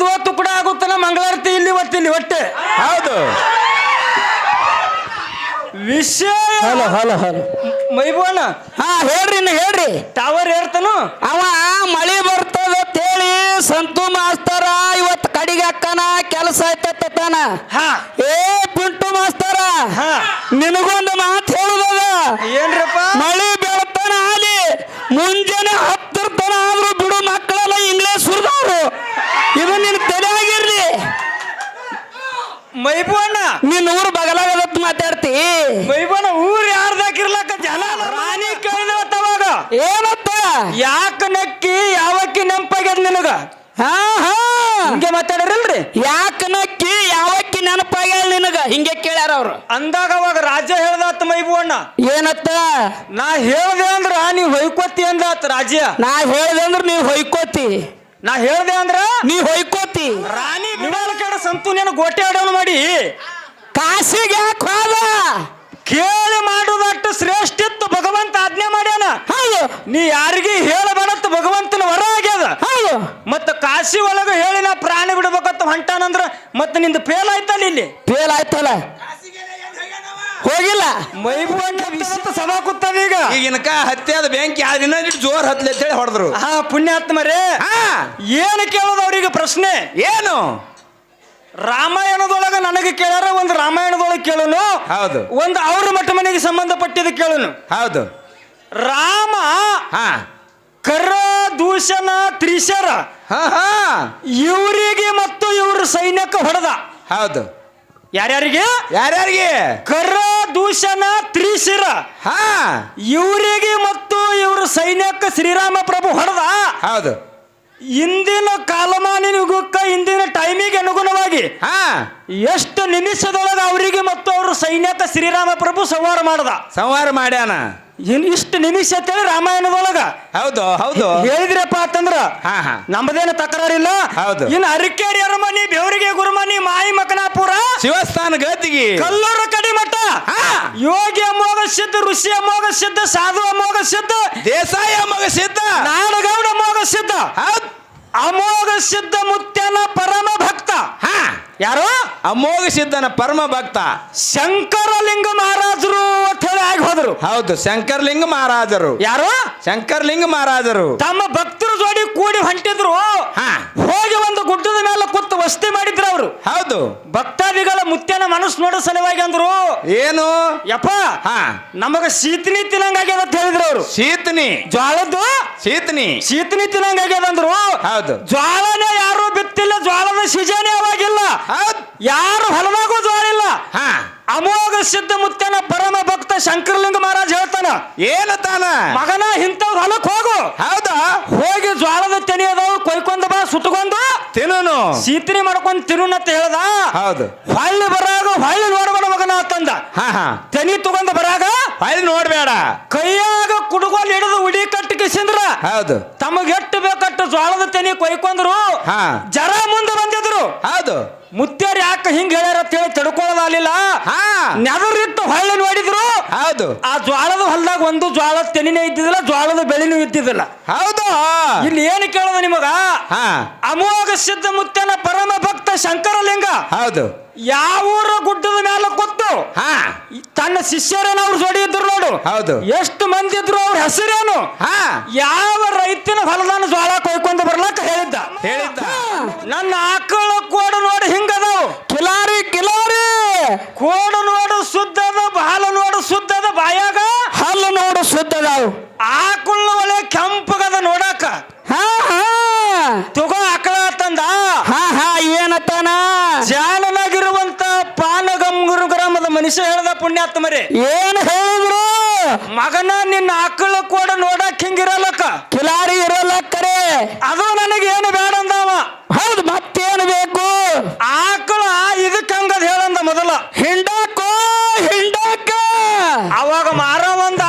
ನಾಡ್ದು ತುಕಡ ಆಗುತ್ತಲ್ಲ ಮಂಗಳಾರತಿ ಇಲ್ಲಿ ಒತ್ತಿಲ್ಲಿ ಒಟ್ಟೆ ಹೌದು. ವಿಷಯ ಹಲೋ ಹಲೋ ಹಲೋ. ಮೈಬೋಣ ಹಾ ಹೇಳ್ರಿ ಇನ್ನು ಹೇಳ್ರಿ. ಟವರ್ ಏರ್ತನು? ಅವ ಮಳಿ ಬರ್ತದ ಹೇಳಿ ಸಂತು ಮಾಸ್ತರ ಇವತ್ತು ಕಡಿಗೆ ಅಕ್ಕನ ಕೆಲಸ ಆಯ್ತಾನ ಹಾ. ಏ ಪಿಂಟು ಮಾಸ್ತರ ಹಾ. ನಿನಗೊಂದು ಮಾತು ಹೇಳುದದ? ಏನ್ರಪ್ಪ ಮಳಿ ಬೆಳತನ ಆಲಿ ಮುಂಜಾನೆ ಹತ್ತಿರ್ತನ ಆದ್ರೂ ಬಿಡು ಮಕ್ಕಳೆಲ್ಲ ಇಂಗ್ಲೇಷ್ ಸುರಿದವ್ರು ಇದು ನಿನ್ ತಲೆಯಾಗಿರ್ಲಿ ಮೈಬೋಣ ನಿನ್ನ ಊರು ಬಗಲಾಗದತ್ ಮಾತಾಡ್ತಿ. ಮೈಬಣ್ಣ ಊರ್ ಯಾರ್ದಾಕಿರ್ಲಕ್ಕ ಜನ? ರಾಣಿ ಕೇಳಿದವಾಗ ಏನತ್ತ? ಯಾಕ ನಕ್ಕಿ ಯಾವಕ್ಕಿ ನೆನಪಾಗ್ಯದ ನಿನಗ? ಹಾ ಹಾ. ಹಿಂಗೆ ಮಾತಾಡಿರಲ್ರಿ? ಯಾಕ ನಕ್ಕಿ ಯಾವಕ್ಕಿ ನೆನಪಾಗ್ಯಾಳ ನಿನಗ? ಹಿಂಗೆ ಕೇಳ್ಯಾರ ಅವ್ರು. ಅಂದಾಗ ಅವಾಗ ರಾಜ ಹೇಳ್ದಾತ ಅಣ್ಣ. ಏನತ್ತ? ನಾ ಹೇಳ್ದೆ ಅಂದ್ರ ನೀ ಹೊಯ್ಕೋತಿ ಅಂದಾತ್ ರಾಜ್ಯ. ನಾ ಹೇಳ್ದೆ ಅಂದ್ರ ನೀವ್ ಹೊಯ್ಕೋತಿ. ನಾ ಹೇಳ್ದೆ ಅಂದ್ರ ನೀ ಹೊಯ್ಕೋತಿ ರಾಣಿ ಬಿಡಾಲ ಕಡೆ ಸಂತು ನೀನು ಗೋಟೆ ಆಡೋನು ಮಾಡಿ. ಕಾಸಿಗೆ ಯಾಕೆ ಹೋದ? ಕೇಳಿ ಮಾಡುದಟ್ಟು ಶ್ರೇಷ್ಠ ಇತ್ತು ಭಗವಂತ ಆಜ್ಞೆ ಮಾಡ್ಯಾನ. ಹೌದು. ನೀ ಯಾರಿಗೆ ಹೇಳಬೇಡತ್ತ ಭಗವಂತನ ವರ ಆಗ್ಯದ. ಹೌದು. ಮತ್ತ ಕಾಶಿ ಒಳಗ ಹೇಳಿ ನಾ ಪ್ರಾಣಿ ಬಿಡ್ಬೇಕಂತ ಹೊಂಟಾನಂದ್ರ ಮತ್ತ ನಿಂದ ಫೇಲ್ ಆಯ್ತಲ್ಲ ಇಲ್ಲಿ? ಫೇಲ್ ಆಯ್ತಲ್ಲ. ಹೋಗಿಲ್ಲ. ಮೈಬಣ್ಣ ವಿಷಯ. ಸಭಾ ಕೂತದ ಈಗ. ಈಗಿನಕ ಹತ್ಯಾದ ಬೆಂಕಿ ಆ ದಿನ ಜೋರ್ ಹತ್ಲಿ ಅಂತೇಳಿ ಹೊಡೆದ್ರು. ಹಾ ಪುಣ್ಯಾತ್ಮರೇ ಹಾ. ಏನು ಕೇಳೋದು ಅವ್ರಿಗೆ ಪ್ರಶ್ನೆ? ಏನು? ರಾಮಾಯಣದೊಳಗ ನನಗೆ ಕೇಳ್ಯಾರ ಒಂದು ರಾಮಾಯಣದೊಳಗೆ ಕೇಳೋನು ಹೌದು. ಒಂದು ಅವ್ರ ಮಠ ಮನೆಗೆ ಸಂಬಂಧಪಟ್ಟಿದ್ದು ಕೇಳೋನು. ಹೌದು. ರಾಮ ಹಾ. ಕರ ದೂಷಣ ತ್ರಿಶರ ಹಾ ಹಾ. ಇವರಿಗೆ ಮತ್ತು ಇವ್ರ ಸೈನ್ಯಕ್ಕೆ ಹೊಡೆದ. ಹೌದು. ಯಾರ್ಯಾರಿಗೆ? ಯಾರ್ಯಾರಿಗೆ? ಕರ ದೂಷಣ ತ್ರಿಶಿರ. ಹಾ. ಇವರಿಗೆ ಮತ್ತು ಇವ್ರ ಸೈನ್ಯಕ್ಕೆ ಶ್ರೀರಾಮ ಪ್ರಭು ಹೊಡೆದ. ಹೌದು. ಇಂದಿನ ಕಾಲಮಾನಿನ ಯುಗಕ್ಕ ಇಂದಿನ ಟೈಮಿಗೆ ಅನುಗುಣವಾಗಿ ಹಾ. ಎಷ್ಟು ನಿಮಿಷದೊಳಗೆ ಅವರಿಗೆ ಮತ್ತು ಅವ್ರ ಸೈನ್ಯಕ್ಕೆ ಶ್ರೀರಾಮ ಪ್ರಭು ಸಂಹಾರ ಮಾಡದ. ಸಂಹಾರ ಮಾಡ್ಯಾನ. ಇನ್ ಇಷ್ಟು ನಿಮಿಷ ಅಂತೇಳಿ ರಾಮಾಯಣದೊಳಗ. ಹೌದು ಹೌದು. ಹೇಳಿದ್ರಪ್ಪ ಅಂತಂದ್ರ ಹಾ ಹಾ. ನಮ್ಮದೇನು ತಕರಾರಿಲ್ಲ. ಹೌದು. ಇನ್ನು ಅರಿಕೇರಿ ಅರಮನಿ ಬೆವರಿಗೆ ಗುರುಮನಿ ಮಾಯಿ ಮಕನಾಪುರ ಶಿವಸ್ಥಾನ ಗತಿಗೆ ಕಲ್ಲೂರು ಕಡಿಮಠ. ಹಾ. ಯೋಗಿ ಅಮೋಘ ಸಿದ್ಧ ಋಷಿ ಅಮೋಘ ಸಿದ್ಧ ಸಾಧು ಅಮೋಘ ಸಿದ್ಧ ದೇಸಾಯಿ ಅಮೋಘ ಸಿದ್ಧ. ನಾಡಗೌಡ ಅಮೋಘ ಸಿದ್ಧ. ಹೌದ್. ಅಮೋಘ ಸಿದ್ಧ ಮುತ್ಯನ ಪರಮ ಭಕ್ತ. ಹಾ. ಯಾರು? ಅಮೋಘ ಸಿದ್ಧನ ಪರಮ ಭಕ್ತ. ಶಂಕರಲಿಂಗ ಮಹಾರಾಜರು ಅಂತ ಹೇಳಿ ಆಗಿ ಹೋದ್ರು. ಹೌದು ಶಂಕರಲಿಂಗ ಮಹಾರಾಜರು. ಯಾರು? ಶಂಕರಲಿಂಗ ಮಹಾರಾಜರು. ತಮ್ಮ ಭಕ್ತರ ಜೋಡಿ ಕೂಡಿ ಹೊಂಟಿದ್ರು. ಹಾ. ಹೋಗಿ ಒಂದು ಗುಡ್ಡದ ಮೇಲೆ ಕೂತು ವಸ್ತಿ ಮಾಡಿದ್ರು ಅವರು. ಹೌದು. ಭಕ್ತಾದಿಗಳ ಮುತ್ಯನ ಮನಸ್ಸು ನೋಡೋ ಸಲುವಾಗಿ ಅಂದ್ರು. ಏನು? ಯಪ್ಪ ಹಾ. ನಮಗ ಶೀತನಿ ತಿನ್ನಂಗಾಗ್ಯದ ಅಂತ ಹೇಳಿದ್ರು ಅವರು. ಶೀತನಿ. ಜ್ವಾಳದ್ದು ಶೀತನಿ ಶೀತನಿ ತಿನ್ನಂಗ ಆಗ್ಯದಂದ್ರು ಹೌದು. ಜ್ವಾಳನೇ ಯಾರು ಬಿತ್ತಿಲ್ಲ ಜ್ವಾಳದ ಸೀಜನೇ ಅವಾಗಿಲ್ಲ. ಯಾರು ಹೊಲದಾಗೂ ಜ್ವಾಳ ಇಲ್ಲ. ಹಾ. ಅಮೋಘ ಸಿದ್ಧ ಮುತ್ತನ ಪರಮ ಭಕ್ತ ಶಂಕರಲಿಂಗ ಮಹಾರಾಜ್ ಹೇಳ್ತಾನ. ಏನು ತಾನ? ಮಗನ ಇಂಥವ್ರು ಹೊಲಕ್ ಹೋಗು. ಹೌದಾ? ಹೋಗಿ ಜ್ವಾಳದ ತೆನಿ ಕೊಯ್ಕೊಂಡು ಬಾ ಬಾ ತಿನ್ನು ಸೀತ್ರಿ ಮಾಡ್ಕೊಂಡು ತಿನ್ನು ಅಂತ ಹೇಳ್ದ. ಹೌದು. ಹೊಳ್ಳಿ ಬರಾಗ ಹೊಳ್ಳಿ ನೋಡ್ಬೇಡ ಮಗನ ಅಂತಂದ. ತೆನಿ ತಗೊಂಡ ಬರಾಗ. ಹೊಳ್ಳಿ ನೋಡ್ಬೇಡ. ಕೈಯಾಗ ಕುಡುಗೋಲ್ ಹಿಡಿದು ಉಡಿ ಕಟ್ಟಿಸಿಂದ್ರ ಹೌದು. ತಮಗೆ ಎಷ್ಟು ಬೇಕಟ್ಟು ಜ್ವಾಳದ ತೆನಿ ಕೊಯ್ಕೊಂಡ್ರು ಹಾ. ಜರ ಮುಂದೆ ಬಂದಿದ್ರು. ಹೌದು. ಮುತ್ಯಾರ ಯಾಕೆ ಹಿಂಗ್ ಹೇಳ್ಯಾರ ಅಂತ ಹೇಳಿ ತಡ್ಕೊಳ್ಳೋದಾಗ್ಲಿಲ್ಲ ಹಾ. ನೆದರಿಟ್ಟು ಹೊಳ್ಳಿ ನೋಡಿದ್ರು ಹೌದು. ಆ ಜ್ವಾಳದ ಹೊಲದಾಗ ಒಂದು ಜ್ವಾಳದ ತೆನಿನೇ ಇದ್ದಿದ್ದಿಲ್ಲ ಜ್ವಾಳದ ಬೆಳಿನೂ ಇದ್ದಿದ್ದಿಲ್ಲ. ಹೌದು. ಇಲ್ಲಿ ಏನು ಕೇಳೋದು ನಿಮಗ? ಹಾ. ಅಮೋಘ ಸಿದ್ಧ ಮುತ್ತೇನ ಪರಮ ಭಕ್ತ ಶಂಕರಲಿಂಗ. ಹೌದು. ಯಾವ ಊರ ಗುಡ್ಡದ ಮೇಲೆ ಕೂತು ಹಾ. ತನ್ನ ಶಿಷ್ಯರೇನ ಅವ್ರ ಜೋಡಿ ಇದ್ರು ನೋಡು. ಹೌದು. ಎಷ್ಟು ಮಂದಿ ಇದ್ರು ಅವ್ರ ಹೆಸರೇನು? ಹಾ. ಯಾವ ರೈತನ ಹೊಲದಾನ ಜ್ವಾಳ ಕೊಯ್ಕೊಂಡು ಬರ್ಲಕ್ಕ ಹೇಳಿದ್ದ. ಹೇಳಿದ್ದ. ನನ್ನ ಆಕಳ ಕೋಡು ನೋಡಿ ಹಿಂಗದವು. ಕಿಲಾರಿ ಕಿಲಾರಿ. ಕೋಡು ನೋಡು ಸುದ್ದದ ಬಾಲ ನೋಡು ಸುದ್ದದ ಬಾಯಾಗ. ಹಲ್ಲು ನೋಡು ಸುದ್ದದಾವು ಆಕಳ ಒಲೆ ಕೆಂಪಗದ ನೋಡಾಕ. ಹಾ ಹಾ. ತಗೋ ಹಾ ಏನತ್ತಾನ ಜಾಣನಾಗಿರುವಂತ ಪಾನಗಂಗುರು ಗ್ರಾಮದ ಮನುಷ್ಯ ಹೇಳ್ದ ಪುಣ್ಯಾತ್ಮರೇ ಏನ್ ಹೇಳಿದ್ರು? ಮಗನ ನಿನ್ನ ಆಕಳ ಕೂಡ ನೋಡಕ್ ಹಿಂಗಿರಲಕ್ಕ ಕಿಲಾರಿ ಇರಲ್ಲ ಕರೆ. ಅದು ನನಗೆ ಏನು ಬೇಡ ಅಂದವ. ಹೌದು ಮತ್ತೇನು ಬೇಕು? ಆಕಳ ಇದಕ್ಕೆ ಹಂಗದ ಹೇಳಂದ ಮೊದಲ. ಹಿಂಡಕ್ಕೋ ಹಿಂಡಕ್ಕ ಅವಾಗ ಮಾರವಂದ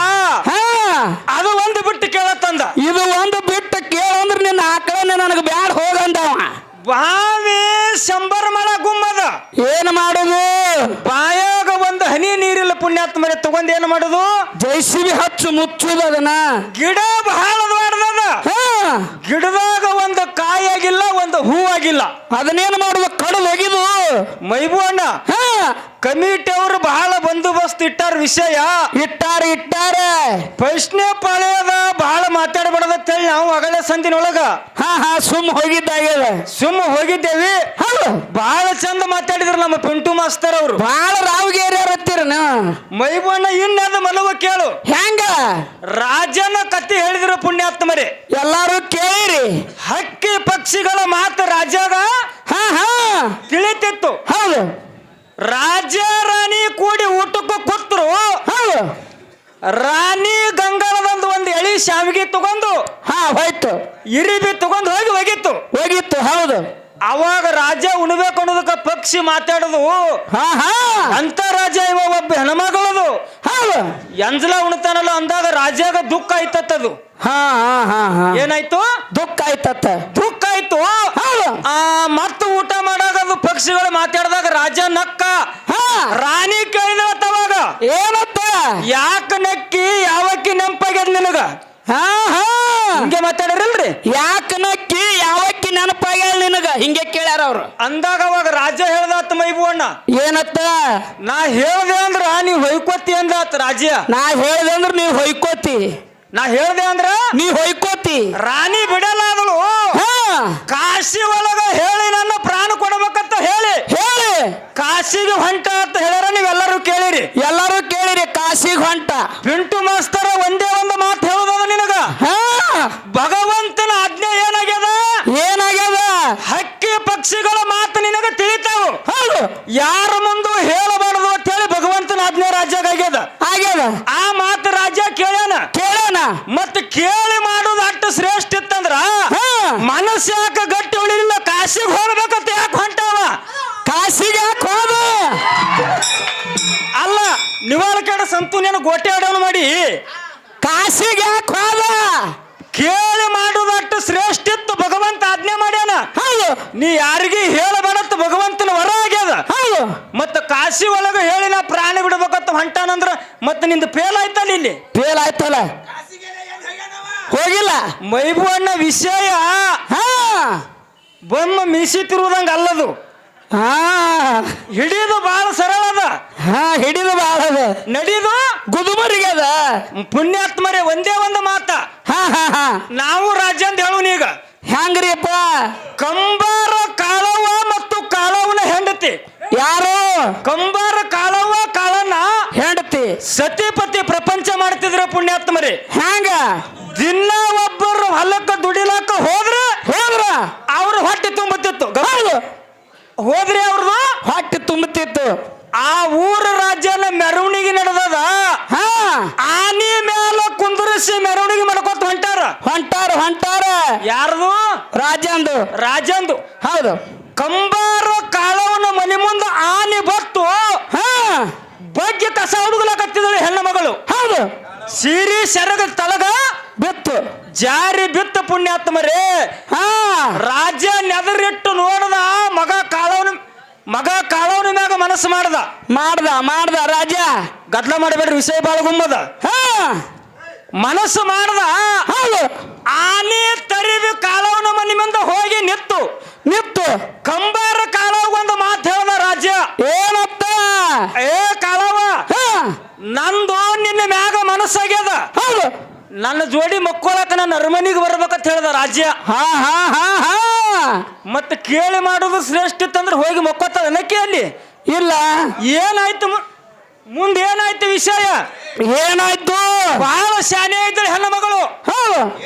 ಹಾ. ಅದು ಒಂದು ಬಿಟ್ಟು ಕೇಳತ್ತಂದ. ಇದು ಒಂದು ಬಿಟ್ಟು ಕೇಳಂದ್ರೆ ನಿನ್ನ ಆಕಳನ್ನ ನನಗೆ ಬ್ಯಾಡ ಹೋಗಂದವ. ಬಾವಿ ಶಂಬರ್ ಮಳ ಗುಮ್ಮದ ಏನ್ ಮಾಡುದು ಬಾಯಾಗ ಒಂದು ಹನಿ ನೀರಿಲ್ಲ ಪುಣ್ಯಾತ್ಮರೇ ತಗೊಂಡ್ ಏನು ಮಾಡುದು? ಜೈಸಿಬಿ ಹಚ್ಚು ಮುಚ್ಚುದು ಅದನ್ನ. ಗಿಡ ಬಹಳ ದೊಡ್ಡದ ಗಿಡದಾಗ ಒಂದು ಕಾಯಾಗಿಲ್ಲ ಹೂವಾಗಿಲ್ಲ. ಅದನ್ನೇನು ಮಾಡುದು ಕಡಲು ಒಗಿದು. ಮೈಬು ಅಣ್ಣ ಹಾ. ಕಮಿಟಿ ಅವರು ಬಹಳ ಬಂದೋಬಸ್ತ್ ಇಟ್ಟಾರ ವಿಷಯ. ಇಟ್ಟಾರ ಇಟ್ಟಾರ. ಪ್ರಶ್ನೆ ಪಾಳ್ಯದ ಬಹಳ ಮಾತಾಡಬಾರ್ದತ್ತೇಳಿ ನಾವು ಅಗಲೇ ಸಂದಿನೊಳಗ. ಹಾ ಹಾ ಸುಮ್ ಹೋಗಿದ್ದಾಗ್ಯದ. ಸುಮ್ಮ ಹೋಗಿದ್ದೇವಿ. ಹೌದು. ಬಹಳ ಚಂದ ಮಾತಾಡಿದ್ರು ನಮ್ಮ ಪಿಂಟು ಮಾಸ್ತರ್ ಅವರು. ಬಹಳ ನೀವು. ಮೈಬಣ್ಣ ಇನ್ನದ ಮಲವ ಕೇಳು. ಹೆಂಗ? ರಾಜನ ಕತ್ತಿ ಹೇಳಿದ್ರು ಪುಣ್ಯಾತ್ಮರೇ ಎಲ್ಲಾರು ಕೇಳಿರಿ ಹಕ್ಕಿ ಪಕ್ಷಿಗಳ ಮಾತು ರಾಜಾಗ ಹಾ ಹಾ ತಿಳಿತಿತ್ತು ಹೌದು ರಾಜ ರಾಣಿ ಕೂಡಿ ಊಟಕ್ಕೂ ಕೂತ್ರು. ರಾಣಿ ಗಂಗಾಳದೊಂದು ಒಂದು ಎಳಿ ಶಾವಿಗೆ ತಗೊಂಡು ಹಾ ಹೋಯ್ತು. ಇರಿಬಿ ತಗೊಂಡು ಹೋಗಿ ಹೋಗಿತ್ತು ಹೋಗಿತ್ತು ಹೌದು. ಅವಾಗ ರಾಜ ಉಣ್ಬೇಕು ಅನ್ನೋದಕ್ಕ ಪಕ್ಷಿ ಮಾತಾಡುದು. ಹಾ ಹಾ. ಅಂತ ರಾಜ ಇವ ಒಬ್ಬ ಹೆಣ್ಮಗಳದು. ಹೌದು. ಎಂಜಲ ಉಣ್ತಾನಲ್ಲ ಅಂದಾಗ ರಾಜ್ಯಾಗ ದುಃಖ ಆಯ್ತತ್ತದು. ಹಾ ಹಾ ಹಾ ಹಾ. ಏನಾಯ್ತು? ದುಃಖ ಆಯ್ತತ್ತ. ದುಃಖ ಆಯ್ತು? ಹೌದು. ಆ ಮತ್ತು ಊಟ ಮಾಡಾಗ ಅದು ಪಕ್ಷಿಗಳು ಮಾತಾಡಿದಾಗ ರಾಜ ನಕ್ಕ. ಹಾ. ರಾಣಿ ಅವಾಗ. ಏನತ್ತ? ಯಾಕ ನಕ್ಕಿ ಯಾವಕ್ಕಿ ನೆನಪಾಗ್ಯದ ನಿನಗ? ಹಾ ಹಾ. ಹಿಂಗೆ ಮಾತಾಡಿರಲ್ರಿ? ಯಾಕ ನಕ್ಕಿ ಯಾವಕ್ಕಿ ನೆನಪಾಗ್ಯಾಳ ನಿನಗ? ಹಿಂಗೆ ಕೇಳ್ಯಾರ ಅವ್ರು. ಅಂದಾಗ ಅವಾಗ ರಾಜ ಹೇಳ್ದಾತ ಮೈಬು ಅಣ್ಣ ಏನತ್ತ? ನಾ ಹೇಳ್ದೆ ಅಂದ್ರ ನೀವ್ ಹೊಯ್ಕೋತಿ ಅಂದಾತ ರಾಜ್ಯ. ನಾ ಹೇಳ್ದೆ ಅಂದ್ರ ನೀವ್ ಹೊಯ್ಕೋತಿ. ನಾ ಹೇಳ್ದೆ ಅಂದ್ರ ನೀ ಹೊಯ್ಕೋತಿ. ರಾಣಿ ಬಿಡಲಾದಳು. ಕಾಶಿ ಒಳಗ ಹೇಳಿ ನನ್ನ ಪ್ರಾಣ ಕೊಡ್ಬೇಕಂತ ಹೇಳಿ. ಹೇಳಿ. ಕಾಶಿಗೆ ಹೊಂಟ ಅಂತ ಹೇಳ್ಯಾರ ನೀವೆಲ್ಲರೂ ಕೇಳಿರಿ. ಎಲ್ಲರೂ ಕೇಳಿರಿ ಕಾಶಿಗೆ ಹೊಂಟ. ಪಿಂಟು ಮಾಸ್ತರ ಒಂದೇ ಒಂದು ಮಾತು ಹೇಳುದದ ನಿನಗ? ಹಾ. ಭಗವಂತನ ಆಜ್ಞೆ ಏನಾಗ್ಯದ? ಏನಾಗ್ಯದ? ಹಕ್ಕಿ ಪಕ್ಷಿಗಳ ಮಾತು ನಿನಗ ತಿಳಿತಾವು. ಹೌದು. ಯಾರ ಮುಂದೆ ಹೇಳಬಾರದು ಅಂತ ಹೇಳಿ ಭಗವಂತನ ಆಜ್ಞೆ ರಾಜ್ಯಾಗ ಆಗ್ಯದ. ಆ ಮಾತು ರಾಜ್ಯ ಕೇಳ್ಯಾನ ಮತ್ತ ಕೇಳಿ ಮಾಡೋದು ಅಷ್ಟು ಶ್ರೇಷ್ಠ ಇತ್ತಂದ್ರ ಹಾ. ಮನಸ್ಸು ಯಾಕೆ ಗಟ್ಟಿ ಉಳಿಲಿಲ್ಲ? ಕಾಶಿಗೆ ಹೋಗ್ಬೇಕಂತ ಯಾಕೆ ಹೊಂಟವ? ಕಾಶಿಗೆ ಯಾಕೆ ಹೋದ? ಅಲ್ಲ ನಿವಾಳಕೇಡ ಸಂತೂನೇನ ಗೋಟೆ ಆಡೋನು ಮಾಡಿ. ಕಾಶಿಗೆ ಯಾಕೆ ಹೋದ? ಕೇಳಿ ಮಾಡೋದು ಅಷ್ಟು ಶ್ರೇಷ್ಠ ಇತ್ತು ಭಗವಂತ ಆಜ್ಞೆ ಮಾಡ್ಯಾನ. ಹೌದು. ನೀ ಯಾರಿಗೆ ಹೇಳಬೇಡತ್ತ ಭಗವಂತನ ವರ ಆಗ್ಯದ. ಹೌದು. ಮತ್ತ ಕಾಶಿ ಒಳಗ ಹೇಳಿ ನಾ ಪ್ರಾಣಿ ಬಿಡ್ಬೇಕಂತ ಹೊಂಟಾನಂದ್ರ ಮತ್ತೆ ನಿಂದು ಫೇಲ್ ಆಯ್ತಲ್ಲ ಇಲ್ಲಿ? ಫೇಲ್ ಆಯ್ತಲ್ಲ. ಹೋಗಿಲ್ಲ. ಮೈಬು ಅಣ್ಣ ವಿಷಯ. ಹಾ. ಬೊಮ್ಮ ಮೀಸಿ ತಿರುವುದಂಗ ಅಲ್ಲದು. ಹಾ. ಹಿಡಿದು ಬಹಳ ಸರಳ ಅದ. ಹಾ ಹಿಡಿದು ಬಾಳ ಅದ. ನಡೀದು. ಗುದುಮರಿಗೆ ಅದ. ಪುಣ್ಯಾತ್ಮರೇ ಒಂದೇ ಒಂದು ಮಾತ. ಹಾ ಹಾ ಹಾ. ನಾವು ರಾಜ್ಯ ಅಂತ ಹೇಳುವ ಈಗ. ಹೆಂಗ್ರಿಪ್ಪ ಕಂಬಾರ ಕಾಳವ್ವ ಮತ್ತು ಕಾಳವನ ಹೆಂಡತಿ. ಯಾರು? ಕಂಬಾರ ಕಾಳವ್ವ ಕಾಳನ್ನ ಹೆಂಡತಿ. ಸತಿಪತಿ ಪ್ರಪಂಚ ಮಾಡ್ತಿದ್ರ ಪುಣ್ಯಾತ್ಮರಿ. ಹೆಂಗ ದಿನ ಒಬ್ಬರು ಹೊಲಕ್ಕ ದುಡಿಲಾಕ ಹೋದ್ರೆ ಹೋದ್ರ? ಅವ್ರ ಹೊಟ್ಟೆ ತುಂಬುತ್ತಿತ್ತು. ಹೌದು. ಹೋದ್ರಿ ಅವ್ರದ್ದು ಹೊಟ್ಟೆ ತುಂಬುತ್ತಿತ್ತು. ಆ ಊರ ರಾಜ್ಯನ ಮೆರವಣಿಗೆ ನಡೆದದ. ಹಾ. ಆನಿ ಮೇಲೆ ಕುಂದರಿಸಿ ಮೆರವಣಿಗೆ ಮಾಡ್ಕೊತ ಹೊಂಟಾರ. ಹೊಂಟಾರ ಹೊಂಟಾರ. ಯಾರದು? ರಾಜಂದು. ರಾಜಂದು. ಹೌದು. ಕಂಬಾರ ಕಾಳವನ ಮನೆ ಮುಂದೆ ಆನೆ ಬತ್ತು. ಹಾ. ಬಗ್ಗೆ ಕಸ ಹುಡುಗಲಾಕತ್ತಿದಳು ಹೆಣ್ಣು ಮಗಳು. ಹೌದು. ಸೀರಿ ಸೆರಗ ತಳಗ ಬಿತ್ತು. ಜಾರಿ ಬಿತ್ತ ಪುಣ್ಯಾತ್ಮರೇ. ಹಾ. ರಾಜ್ಯ ನೆದರಿಟ್ಟು ನೋಡದ ಮಗ ಕಾಳವನ ಮಗ ಕಾಳವನ ಮ್ಯಾಗ ಮನಸ್ಸು ಮಾಡ್ದ. ಮಾಡ್ದ ಮಾಡ್ದ ರಾಜ. ಗದ್ಲ ಮಾಡಬೇಡ್ರಿ ವಿಷಯ ಬಾಳ ಗುಮ್ಮದ. ಹಾ. ಮನಸ್ಸು ಮಾಡ್ದ. ಹೌದು. ಆನೆ ತರಿವಿ ಕಾಳವನ ಮನೆ ಮುಂದೆ ಹೋಗಿ ನಿತ್ತು. ನಿತ್ತು. ಕಂಬಾರ ಕಾಳವ ಒಂದು ಮಾತು ಹೇಳ್ದ ರಾಜ್ಯ ಏನಪ್ಪ? ಏ ಕಾಳವ ನಂದು ನಿನ್ನ ಮ್ಯಾಗ ಮನಸ್ಸಾಗ್ಯದ. ಹೌದು. ನನ್ನ ಜೋಡಿ ಮಕ್ಕೊಳಕ ನನ್ನ ಅರಮನಿಗೆ ಬರ್ಬೇಕಂತ ಹೇಳ್ದ ರಾಜ್ಯ. ಹಾ ಹಾ ಹಾ ಹಾ. ಮತ್ತೆ ಕೇಳಿ ಮಾಡೋದು ಶ್ರೇಷ್ಠ ಇತ್ತಂದ್ರೆ ಹೋಗಿ ಮಕ್ಕೋತದ ಕೇಳಿ ಅಲ್ಲಿ. ಇಲ್ಲ. ಏನಾಯ್ತು ಮುಂದೆ ಏನಾಯ್ತು ವಿಷಯ? ಏನಾಯ್ತು? ಬಹಳ ಶಾನೆ ಆಯ್ತು ಹೆಣ್ಣು ಮಗಳು. ಹೌದು.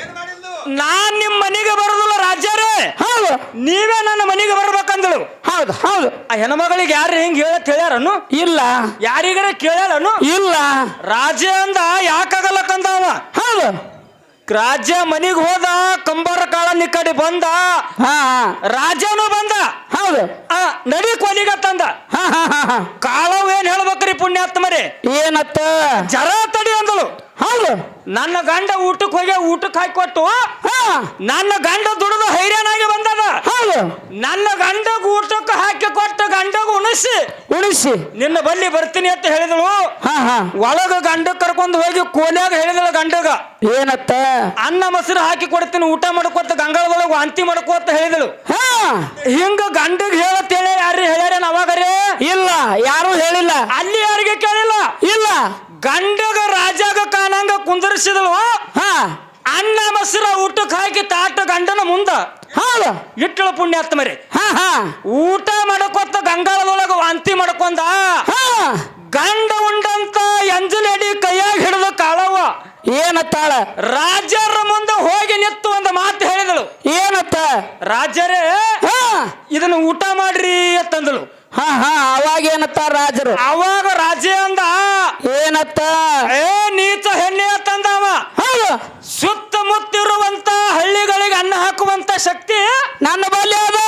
ನಾನ್ ನಿಮ್ ಮನೆಗೆ ಬರೋದಿಲ್ಲ ರಾಜ್ಯರೇ ಹೌದು. ನೀವೇ ನನ್ನ ಮನೆಗೆ ಬರ್ಬೇಕಂದಳು ಹೌದು ಹೌದು. ಆ ಹೆಣ್ಮಗಳಿಗೆ ಯಾರು ಹಿಂಗ್ ಹೇಳತ್ ಹೇಳ್ಯಾರನು ಇಲ್ಲ. ಯಾರಿಗಾರ ಕೇಳ್ಯಾರನು ಇಲ್ಲ. ರಾಜ್ಯ ಅಂದ ಯಾಕಾಗಲ್ಲಕ್ಕಂದವ ಹೌದು. ರಾಜ್ಯ ಮನಿಗ್ ಹೋದ ಕಂಬರ ಕಾಳ ನಿ ಕಡೆ ಬಂದ ರಾಜನು ಬಂದ. ಹೌದು. ನಡಿ ಕೊನಿಗ ತಂದ. ಹಾ ಹಾ ಹಾ ಕಾಳವ್ ಏನ್ ಹೇಳ್ಬೇಕ್ರಿ ಪುಣ್ಯಾತ್ಮರಿ? ಏನತ್ತ? ಜರ ತಡಿ ಅಂದಳು. ಹೌದು. ನನ್ನ ಗಂಡ ಊಟಕ್ಕೆ ಹೋಗಿ ಊಟಕ್ಕೆ ಹಾಕಿ ಹಾ. ನನ್ನ ಗಂಡ ದುಡಿದು ಹೈರಾಣಾಗಿ ಬಂದದ. ಹೌದು. ನನ್ನ ಗಂಡಗ ಊಟಕ್ಕೆ ಹಾಕಿ ಕೊಟ್ಟು ಗಂಡಗ ಉಣಿಸಿ. ಉಣಿಸಿ. ನಿನ್ನ ಬಲ್ಲಿ ಬರ್ತೀನಿ ಅಂತ ಹೇಳಿದಳು. ಹಾ ಹಾ. ಒಳಗ ಗಂಡ ಕರ್ಕೊಂಡು ಹೋಗಿ ಕೋಲ್ಯಾಗ ಹೇಳಿದಳು ಗಂಡಗ. ಏನತ್ತ? ಅನ್ನ ಮೊಸರು ಹಾಕಿ ಕೊಡ್ತೀನಿ ಊಟ ಮಾಡ್ಕೋತ ಗಂಗಾಳದೊಳಗೆ ವಾಂತಿ ಮಾಡ್ಕೋತ ಹೇಳಿದಳು. ಹಾ. ಹಿಂಗ ಗಂಡಗ್ ಹೇಳತ್ತೇಳಿ ಯಾರು ಹೇಳ್ಯಾರ ಅವಾಗರೇ ಇಲ್ಲ ಯಾರು ಹೇಳಿಲ್ಲ. ಅಲ್ಲಿ ಯಾರಿಗೆ ಕೇಳಿಲ್ಲ? ಇಲ್ಲ. ಗಂಡಗ ರಾಜಾಗ ಕಾಣಂಗ ಕುಂದರ್ಸಿದಳು ಹಾ. ಅನ್ನ ಮೊಸರ ಊಟಕ್ಕೆ ಹಾಕಿ ತಾಟ ಗಂಡನ ಮುಂದ. ಹೌದು. ಇಟ್ಟಳು ಪುಣ್ಯಾತ್ಮ ಮರಿ ಹಾ ಹಾ. ಊಟ ಮಾಡಕೊತ್ತ ಗಂಗಾಳದೊಳಗ ವಾಂತಿ ಮಾಡ್ಕೊಂದ ಹಾ. ಗಂಡ ಉಂಡಂತ ಎಂಜಲಡಿ ಕೈಯಾಗ ಹಿಡಿದ ಕಾಳವ್ವ. ಏನತ್ತಾಳ? ರಾಜರ ಮುಂದೆ ಹೋಗಿ ನಿತ್ತು ಒಂದು ಮಾತು ಹೇಳಿದಳು. ಏನತ್ತ? ರಾಜರೇ ಹಾ. ಇದನ್ನ ಊಟ ಮಾಡ್ರಿ ಅಂತಂದಳು. ಹಾ ಹಾ ಅವಾಗ ಏನತ್ತ ರಾಜರು? ಅವಾಗ ರಾಜ ಅಂದ ಏನತ್ತ? ಏ ನೀಚ ಹೆಣ್ಣೆ ಅಂತಂದವ ಹೌದು. ಸುತ್ತಮುತ್ತಿರುವಂತ ಹಳ್ಳಿಗಳಿಗೆ ಅನ್ನ ಹಾಕುವಂತ ಶಕ್ತಿ ನನ್ನ ಬಲ್ಯ ಅದ.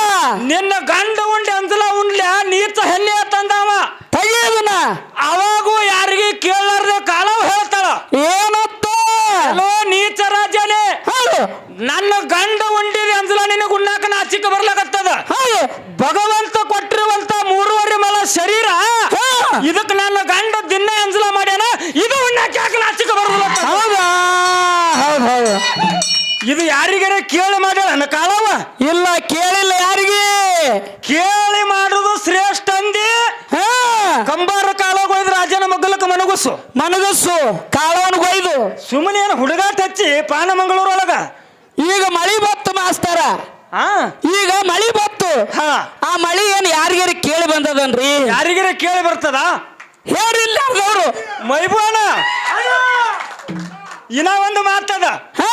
ನಿನ್ನ ಗಂಡ ಉಂಡೆ ಅಂದಲ ಉಂಡ್ಲ ನೀಚ ಹೆಣ್ಣೆ ಅಂತಂದವ ತೆಗಿಯೋದನ್ನ. ಅವಾಗೂ ಯಾರಿಗೆ ಕೇಳಾರ್ದೆ ಕಾಲವ್ ಹೇಳ್ತಾಳ ಏನತ್ತ ಹಲೋ ನೀಚ ರಾಜನೇ ಹೌದು ನನ್ನ ಗಂಡ ಉಂಡಿದೆ ಅಂದಲ ನಿನಗೆ ಉಣ್ಣಾಕ ನಾಚಿಕೆ ಬರ್ಲಾಗತ್ತದ ಹೌದು ಭಗವಂತ ಕೊಟ್ಟಿರುವಂತ ಮೂರುವರೆ ಮಲ ಶರೀರ ಹಾ. ಇದಕ್ಕೆ ನನ್ನ ಗಂಡ ದಿನ ಅಂಜಲ ಮಾಡ್ಯಾನ ಇದು ಉಣ್ಣಾಕ ಯಾಕೆ ನಾಚಿಕೆ ಬರೋದಿಲ್ಲ ಹೌದಾ ಹೌದು ಹೌದು ಇದು ಯಾರಿಗಾರ ಕೇಳಿ ಮಾಡ್ಯಾಳ ನನ್ನ ಕಾಲವ ಇಲ್ಲ ಕೇಳಿಲ್ಲ ಯಾರಿಗೆ ಕೇಳಿ ಮಾಡುದು ಶ್ರೇಷ್ಠ ಅಂದಿ ಹಾ ಕಂಬಾರ ಕಾಲ ಹೋಯ್ದು ರಾಜನ ಮಗ್ಗಲಕ್ಕೆ ಮನಗುಸು ಮನಗಸ್ಸು ಕಾಳವನ್ ಕೊಯ್ದು ಸುಮ್ಮನೆ ಏನು ಹುಡುಗಾಟ ಹಚ್ಚಿ ಪಾನ ಮಂಗಳೂರೊಳಗ ಈಗ ಮಳಿ ಬತ್ತು ಮಾಸ್ತರ ಹಾ ಈಗ ಮಳಿ ಬತ್ತು ಹಾ. ಆ ಮಳಿ ಏನ್ ಯಾರಿಗಾರ ಕೇಳಿ ಬಂದದನ್ರಿ? ಯಾರಿಗಾರ ಕೇಳಿ ಬರ್ತದ? ಹೇಳಿಲ್ಲ ಅವರು. ಮೈಬಾನ ಇನ್ನ ಒಂದು ಮಾತದ. ಹಾ.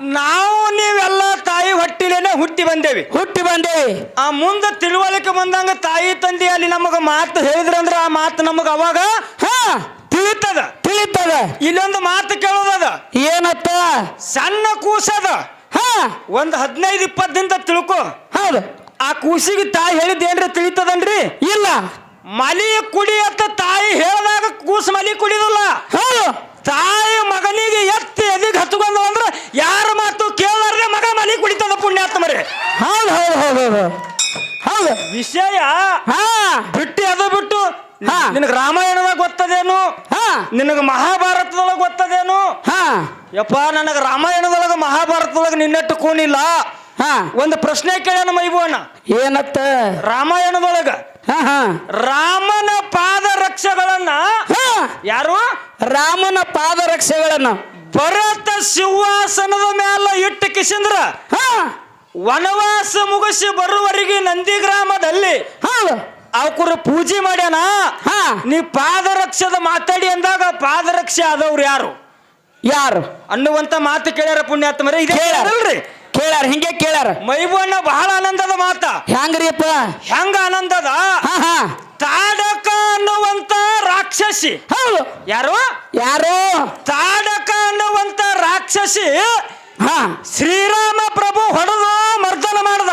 ನಾವು ನೀವೆಲ್ಲ ತಾಯಿ ಹೊಟ್ಟಿಲೇನೆ ಹುಟ್ಟಿ ಬಂದೇವಿ. ಹುಟ್ಟಿ ಬಂದೇವಿ. ಆ ಮುಂದೆ ತಿಳುವಳಿಕೆ ಬಂದಂಗ ತಾಯಿ ತಂದೆ ಅಲ್ಲಿ ನಮಗ ಮಾತು ಹೇಳಿದ್ರಂದ್ರ ಆ ಮಾತು ನಮಗ ಅವಾಗ ಹಾ. ತಿಳಿತದ. ತಿಳಿತದ. ಇಲ್ಲೊಂದು ಮಾತು ಕೇಳೋದದ. ಏನತ್ತ? ಸಣ್ಣ ಕೂಸದ. ಹಾ. ಒಂದ್ ಹದಿನೈದು ಇಪ್ಪತ್ತದಿಂದ ತಿಳ್ಕೊ. ಹೌದು. ಆ ಕೂಸಿಗೆ ತಾಯಿ ಹೇಳಿದ್ದೇನ್ರಿ ತಿಳಿತದನ್ರಿ? ಇಲ್ಲ. ಮಲಿ ಕುಡಿ ಅಂತ ತಾಯಿ ಹೇಳಿದಾಗ ಕೂಸು ಮಲಿ ಕುಡಿದಲ್ಲ. ಹೌದು. ತಾಯಿ ಮಗನಿಗೆ ಎತ್ತಿ ಎದಿಗೆ ಹತ್ಕೊಂಡು ಅಂದ್ರೆ ಯಾರ ಮಾತು ಕೇಳಾರ್ದೆ ಮಗ ಮಲಿ ಕುಡಿತದ ಪುಣ್ಯಾತ್ಮರಿ. ಹೌದು ಹೌದು ಹೌದು ಹೌದು. ಹೌದು. ವಿಷಯ? ಹಾ. ಬಿಟ್ಟು ಅದು ಬಿಟ್ಟು. ಹಾ. ನಿನಗೆ ರಾಮಾಯಣದಾಗ ಗೊತ್ತದೇನು? ಹಾ. ನಿನಗೆ ಮಹಾಭಾರತದೊಳಗೆ ಗೊತ್ತದೇನು? ಹಾ. ಯಪ್ಪ ನನಗೆ ರಾಮಾಯಣದೊಳಗೆ ಮಹಾಭಾರತದೊಳಗ ನಿನ್ನಟ್ಟು ಕೂನಿಲ್ಲ. ಹಾ. ಒಂದು ಪ್ರಶ್ನೆ ಕೇಳ್ಯಾನ ಮೈಬುವಣ್ಣ ಏನತ್ತ? ರಾಮಾಯಣದೊಳಗ ಹಾ ಹಾ. ರಾಮನ ಪಾದರಕ್ಷೆಗಳನ್ನ ಹಾ. ಯಾರು? ರಾಮನ ಪಾದ ರಕ್ಷಗಳನ್ನ ಭರತ ಸಿಂಹಾಸನದ ಮ್ಯಾಲ ಇಟ್ಟು ಕಿಸಿಂದ್ರ? ಹಾ. ವನವಾಸ ಮುಗಿಸಿ ಬರುವವರೆಗೆ ನಂದಿ ಗ್ರಾಮದಲ್ಲಿ ಹೌದು. ಅವಕರು ಪೂಜೆ ಮಾಡ್ಯಾನ? ಹಾ. ನೀ ಪಾದರಕ್ಷದ ಮಾತಾಡಿ ಅಂದಾಗ ಪಾದರಕ್ಷೆ ಆದವ್ರು ಯಾರು? ಯಾರು? ಅನ್ನುವಂತ ಮಾತು ಕೇಳ್ಯಾರ ಪುಣ್ಯಾತ್ಮರೇ ಇದೇ ಕೇಳ್ಯಾರ. ಹಿಂಗೆ ಕೇಳಾರ ಮೈಬಣ್ಣ ಬಹಳ ಆನಂದದ ಮಾತ. ಹೆಂಗ್ರಿಯಪ್ಪ ಹೆಂಗ ಆನಂದದ? ತಾಡಕ ಅನ್ನುವಂತ ರಾಕ್ಷಸಿ. ಹೌದು. ಯಾರು? ಯಾರು? ತಾಡಕ ಅನ್ನುವಂತ ರಾಕ್ಷಸಿ ಹಾ. ಶ್ರೀರಾಮ ಪ್ರಭು ಹೊಡೆದ ಮರ್ದನ ಮಾಡ್ದ.